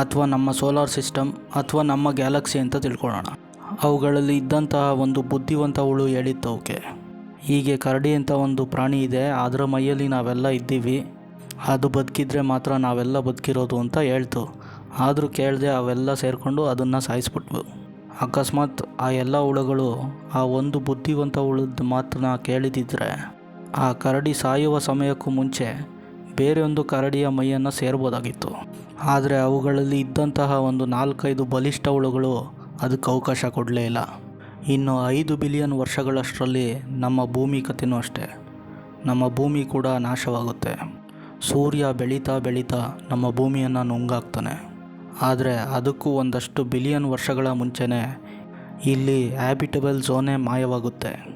ಅಥವಾ ನಮ್ಮ ಸೋಲಾರ್ ಸಿಸ್ಟಮ್ ಅಥವಾ ನಮ್ಮ ಗ್ಯಾಲಕ್ಸಿ ಅಂತ ತಿಳ್ಕೊಳ್ಳೋಣ. ಅವುಗಳಲ್ಲಿ ಇದ್ದಂತಹ ಒಂದು ಬುದ್ಧಿವಂತ ಹುಳು ಹೇಳಿತ್ತು ಅವಕ್ಕೆ. ಹೀಗೆ ಕರಡಿ ಅಂತ ಒಂದು ಪ್ರಾಣಿ ಇದೆ. ಅದರ ಮೈಯಲ್ಲಿ ನಾವೆಲ್ಲ ಇದ್ದೀವಿ. ಅದು ಬದುಕಿದ್ರೆ ಮಾತ್ರ ನಾವೆಲ್ಲ ಬದುಕಿರೋದು ಅಂತ ಹೇಳ್ತು. ಆದರೂ ಕೇಳದೆ ಅವೆಲ್ಲ ಸೇರಿಕೊಂಡು ಅದನ್ನು ಸಾಯಿಸ್ಬಿಟ್ವು. ಅಕಸ್ಮಾತ್ ಆ ಎಲ್ಲ ಹುಳುಗಳು ಆ ಒಂದು ಬುದ್ಧಿವಂತ ಹುಳದ ಮಾತನ್ನ ಕೇಳಿದಿದ್ರೆ ಆ ಕರಡಿ ಸಾಯುವ ಸಮಯಕ್ಕೂ ಮುಂಚೆ ಬೇರೆಯೊಂದು ಕರಡಿಯ ಮೈಯನ್ನು ಸೇರ್ಬೋದಾಗಿತ್ತು. ಆದರೆ ಅವುಗಳಲ್ಲಿ ಇದ್ದಂತಹ ಒಂದು ನಾಲ್ಕೈದು ಬಲಿಷ್ಠ ಹುಳುಗಳು ಅದಕ್ಕೆ ಅವಕಾಶ ಕೊಡಲೇ ಇಲ್ಲ. ಇನ್ನು ಐದು ಬಿಲಿಯನ್ ವರ್ಷಗಳಷ್ಟರಲ್ಲಿ ನಮ್ಮ ಭೂಮಿ ಕಥೆನೂ ಅಷ್ಟೇ. ನಮ್ಮ ಭೂಮಿ ಕೂಡ ನಾಶವಾಗುತ್ತೆ. ಸೂರ್ಯ ಬೆಳೀತಾ ಬೆಳೀತಾ ನಮ್ಮ ಭೂಮಿಯನ್ನು ನುಂಗಾಕ್ತಾನೆ. ಆದರೆ ಅದಕ್ಕೂ ಒಂದಷ್ಟು ಬಿಲಿಯನ್ ವರ್ಷಗಳ ಮುಂಚೆನೇ ಇಲ್ಲಿ ಹ್ಯಾಬಿಟಬಲ್ ಝೋನೇ ಮಾಯವಾಗುತ್ತೆ.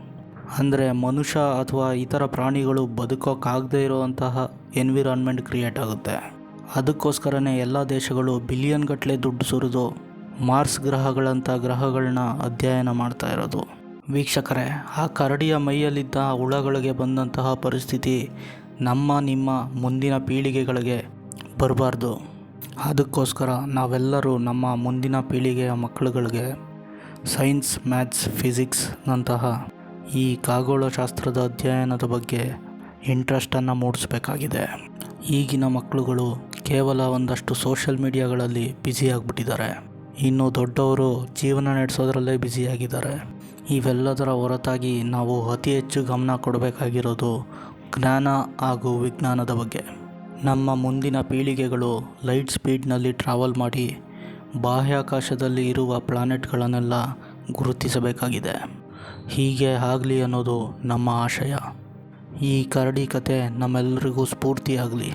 ಅಂದರೆ ಮನುಷ್ಯ ಅಥವಾ ಇತರ ಪ್ರಾಣಿಗಳು ಬದುಕೋಕ್ಕಾಗದೇ ಇರುವಂತಹ ಎನ್ವಿರಾನ್ಮೆಂಟ್ ಕ್ರಿಯೇಟ್ ಆಗುತ್ತೆ. ಅದಕ್ಕೋಸ್ಕರನೇ ಎಲ್ಲ ದೇಶಗಳು ಬಿಲಿಯನ್ ಗಟ್ಟಲೆ ದುಡ್ಡು ಸುರಿದು ಮಾರ್ಸ್ ಗ್ರಹಗಳಂಥ ಗ್ರಹಗಳನ್ನ ಅಧ್ಯಯನ ಮಾಡ್ತಾ ಇರೋದು. ವೀಕ್ಷಕರೇ, ಆ ಕರಡಿಯ ಮೈಯಲ್ಲಿದ್ದ ಹುಳಗಳಿಗೆ ಬಂದಂತಹ ಪರಿಸ್ಥಿತಿ ನಮ್ಮ ನಿಮ್ಮ ಮುಂದಿನ ಪೀಳಿಗೆಗಳಿಗೆ ಬರಬಾರ್ದು. ಅದಕ್ಕೋಸ್ಕರ ನಾವೆಲ್ಲರೂ ನಮ್ಮ ಮುಂದಿನ ಪೀಳಿಗೆಯ ಮಕ್ಕಳುಗಳಿಗೆ ಸೈನ್ಸ್, ಮ್ಯಾಥ್ಸ್, ಫಿಸಿಕ್ಸ್ ನಂತಹ ಈ ಖಗೋಳಶಾಸ್ತ್ರದ ಅಧ್ಯಯನದ ಬಗ್ಗೆ ಇಂಟ್ರೆಸ್ಟನ್ನು ಮೂಡಿಸಬೇಕಾಗಿದೆ. ಈಗಿನ ಮಕ್ಕಳುಗಳು ಕೇವಲ ಒಂದಷ್ಟು ಸೋಷಲ್ ಮೀಡಿಯಾಗಳಲ್ಲಿ ಬ್ಯುಸಿಯಾಗ್ಬಿಟ್ಟಿದ್ದಾರೆ ಇನ್ನು ದೊಡ್ಡವರು ಜೀವನ ನಡೆಸೋದ್ರಲ್ಲೇ ಬ್ಯುಸಿಯಾಗಿದ್ದಾರೆ ಇವೆಲ್ಲದರ ಹೊರತಾಗಿ ನಾವು ಅತಿ ಹೆಚ್ಚು ಗಮನ ಕೊಡಬೇಕಾಗಿರೋದು ಜ್ಞಾನ ಹಾಗೂ ವಿಜ್ಞಾನದ ಬಗ್ಗೆ. ನಮ್ಮ ಮುಂದಿನ ಪೀಳಿಗೆಗಳು ಲೈಟ್ ಸ್ಪೀಡ್ನಲ್ಲಿ ಟ್ರಾವೆಲ್ ಮಾಡಿ ಬಾಹ್ಯಾಕಾಶದಲ್ಲಿ ಇರುವ ಪ್ಲಾನೆಟ್ಗಳನ್ನೆಲ್ಲ ಗುರುತಿಸಬೇಕಾಗಿದೆ. ಹೀಗೆ ಆಗಲಿ ಅನ್ನೋದು ನಮ್ಮ ಆಶಯ. ಈ ಕರಡಿ ಕತೆ ನಮ್ಮೆಲ್ಲರಿಗೂ ಸ್ಫೂರ್ತಿಯಾಗಲಿ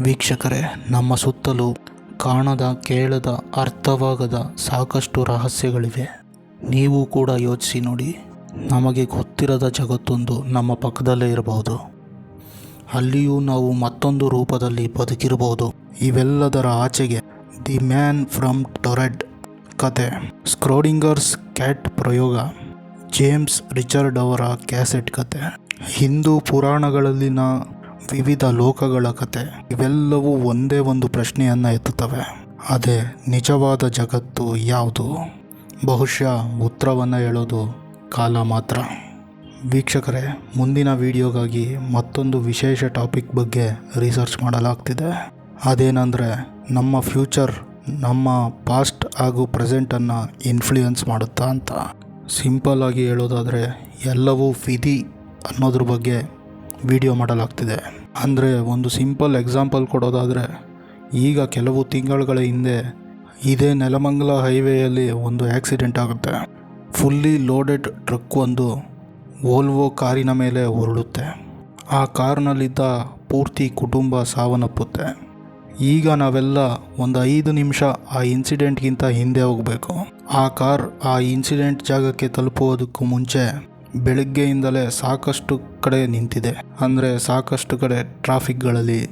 ವೀಕ್ಷಕರೇ, ನಮ್ಮ ಸುತ್ತಲೂ ಕಾಣದ, ಕೇಳದ, ಅರ್ಥವಾಗದ ಸಾಕಷ್ಟು ರಹಸ್ಯಗಳಿವೆ. ನೀವು ಕೂಡ ಯೋಚಿಸಿ ನೋಡಿ. ನಮಗೆ ಗೊತ್ತಿರದ ಜಗತ್ತೊಂದು ನಮ್ಮ ಪಕ್ಕದಲ್ಲೇ ಇರಬಹುದು. ಅಲ್ಲಿಯೂ ನಾವು ಮತ್ತೊಂದು ರೂಪದಲ್ಲಿ ಬದುಕಿರಬಹುದು. ಇವೆಲ್ಲದರ ಆಚೆಗೆ ದಿ ಮ್ಯಾನ್ ಫ್ರಮ್ ಟೊರೆಡ್ ಕತೆ. ಸ್ಕ್ರೋಡಿಂಗರ್ಸ್ ಕ್ಯಾಟ್ ಪ್ರಯೋಗ. ಜೇಮ್ಸ್ ರಿಚರ್ಡ್ ಅವರ ಕ್ಯಾಸೆಟ್ ಕತೆ. ಹಿಂದೂ ಪುರಾಣಗಳಲ್ಲಿನ ವಿವಿಧ ಲೋಕಗಳ ಕತೆ. ಇವೆಲ್ಲವೂ ಒಂದೇ ಒಂದು ಪ್ರಶ್ನೆಯನ್ನು ಎತ್ತುತ್ತವೆ. ಅದೇ ನಿಜವಾದ ಜಗತ್ತು ಯಾವುದು? ಬಹುಶಃ ಉತ್ತರವನ್ನು ಹೇಳೋದು ಕಾಲ ಮಾತ್ರ. ವೀಕ್ಷಕರೇ, ಮುಂದಿನ ವಿಡಿಯೋಗಾಗಿ ಮತ್ತೊಂದು ವಿಶೇಷ ಟಾಪಿಕ್ ಬಗ್ಗೆ ರಿಸರ್ಚ್ ಮಾಡಲಾಗ್ತಿದೆ. ಅದೇನೆಂದರೆ, ನಮ್ಮ ಫ್ಯೂಚರ್ ನಮ್ಮ ಪಾಸ್ಟ್ ಹಾಗೂ ಪ್ರೆಸೆಂಟನ್ನು ಇನ್ಫ್ಲೂಯೆನ್ಸ್ ಮಾಡುತ್ತಾ ಅಂತ. ಸಿಂಪಲ್ ಆಗಿ ಹೇಳೋದಾದರೆ ಎಲ್ಲವೂ ವಿಧಿ ಅನ್ನೋದ್ರ ಬಗ್ಗೆ ವಿಡಿಯೋ ಮಾಡಲಾಗ್ತಿದೆ. ಅಂದರೆ ಒಂದು ಸಿಂಪಲ್ ಎಕ್ಸಾಂಪಲ್ ಕೊಡೋದಾದರೆ, ಈಗ ಕೆಲವು ತಿಂಗಳುಗಳ ಹಿಂದೆ ಇದೇ ನೆಲಮಂಗಲ ಹೈವೇಯಲ್ಲಿ ಒಂದು ಆ್ಯಕ್ಸಿಡೆಂಟ್ ಆಗುತ್ತೆ. ಫುಲ್ಲಿ ಲೋಡೆಡ್ ಟ್ರಕ್ ಒಂದು ವೋಲ್ವೋ ಕಾರಿನ ಮೇಲೆ ಹೊರಡುತ್ತೆ ಆ ಕಾರ್ನಲ್ಲಿದ್ದ ಪೂರ್ತಿ ಕುಟುಂಬ ಸಾವನ್ನಪ್ಪುತ್ತೆ. ಈಗ ನಾವೆಲ್ಲ ಒಂದು ಐದು ನಿಮಿಷ ಆ ಇನ್ಸಿಡೆಂಟ್ಗಿಂತ ಹಿಂದೆ ಹೋಗಬೇಕು. ಆ ಕಾರ್ ಆ ಇನ್ಸಿಡೆಂಟ್ ಜಾಗಕ್ಕೆ ತಲುಪುವುದಕ್ಕೂ ಮುಂಚೆ ಬೆಳಗ್ಗೆಯಿಂದಲೇ ಸಾಕಷ್ಟು ಕಡೆ ನಿಂತಿದೆ. ಅಂದರೆ ಸಾಕಷ್ಟು ಕಡೆ ಟ್ರಾಫಿಕ್ಗಳಲ್ಲಿ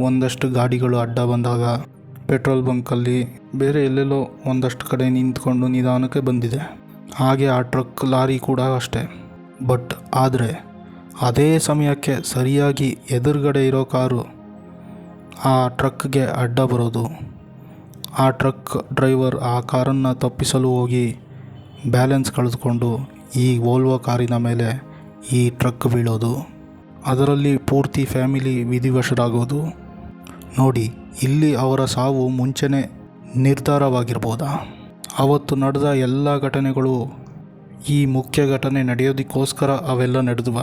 ಒಂದಷ್ಟು ಗಾಡಿಗಳು ಅಡ್ಡ ಬಂದಾಗ ಪೆಟ್ರೋಲ್ ಬಂಕಲ್ಲಿ ಬೇರೆ ಎಲ್ಲೆಲ್ಲೋ ಒಂದಷ್ಟು ಕಡೆ ನಿಂತ್ಕೊಂಡು ನಿಧಾನಕ್ಕೆ ಬಂದಿದೆ. ಹಾಗೆ ಆ ಟ್ರಕ್ ಲಾರಿ ಕೂಡ ಅಷ್ಟೇ. ಬಟ್ ಆದರೆ ಅದೇ ಸಮಯಕ್ಕೆ ಸರಿಯಾಗಿ ಎದುರುಗಡೆ ಇರೋ ಕಾರು ಆ ಟ್ರಕ್ಗೆ ಅಡ್ಡ ಬರೋದು. ಆ ಟ್ರಕ್ ಡ್ರೈವರ್ ಆ ಕಾರನ್ನು ತಪ್ಪಿಸಲು ಹೋಗಿ ಬ್ಯಾಲೆನ್ಸ್ ಕಳೆದುಕೊಂಡು ಈ ವೋಲ್ವೋ ಕಾರಿನ ಮೇಲೆ ಈ ಟ್ರಕ್ ಬೀಳೋದು. ಅದರಲ್ಲಿ ಪೂರ್ತಿ ಫ್ಯಾಮಿಲಿ ವಿಧಿವಶರಾಗೋದು. ನೋಡಿ, ಇಲ್ಲಿ ಅವರ ಸಾವು ಮುಂಚೆನೇ ನಿರ್ಧಾರವಾಗಿರ್ಬೋದಾ? ಅವತ್ತು ನಡೆದ ಎಲ್ಲ ಘಟನೆಗಳು ಈ ಮುಖ್ಯ ಘಟನೆ ನಡೆಯೋದಕ್ಕೋಸ್ಕರ ಅವೆಲ್ಲ ನಡೆದುವ?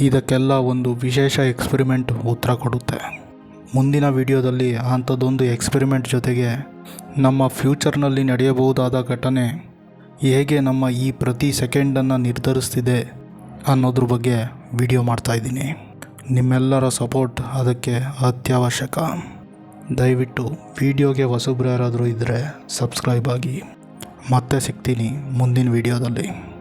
ಇದಕ್ಕೆಲ್ಲ ಒಂದು ವಿಶೇಷ ಎಕ್ಸ್ಪೆರಿಮೆಂಟ್ ಉತ್ತರ ಕೊಡುತ್ತೆ. ಮುಂದಿನ ವಿಡಿಯೋದಲ್ಲಿ ಅಂಥದ್ದೊಂದು ಎಕ್ಸ್ಪೆರಿಮೆಂಟ್ ಜೊತೆಗೆ ನಮ್ಮ ಫ್ಯೂಚರ್ನಲ್ಲಿ ನಡೆಯಬಹುದಾದ ಘಟನೆ ಹೇಗೆ ನಮ್ಮ ಈ ಪ್ರತಿ ಸೆಕೆಂಡನ್ನು ನಿರ್ಧರಿಸ್ತಿದೆ ಅನ್ನೋದ್ರ ಬಗ್ಗೆ ವಿಡಿಯೋ ಮಾಡ್ತಾಯಿದ್ದೀನಿ ನಿಮ್ಮೆಲ್ಲರ ಸಪೋರ್ಟ್ ಅದಕ್ಕೆ ಅತ್ಯವಶ್ಯಕ. ದಯವಿಟ್ಟು ವಿಡಿಯೋಗೆ ಹೊಸಬ್ರು ಯಾರಾದರೂ ಇದ್ದರೆ ಸಬ್ಸ್ಕ್ರೈಬ್ ಆಗಿ. ಮತ್ತೆ ಸಿಗ್ತೀನಿ ಮುಂದಿನ ವಿಡಿಯೋದಲ್ಲಿ.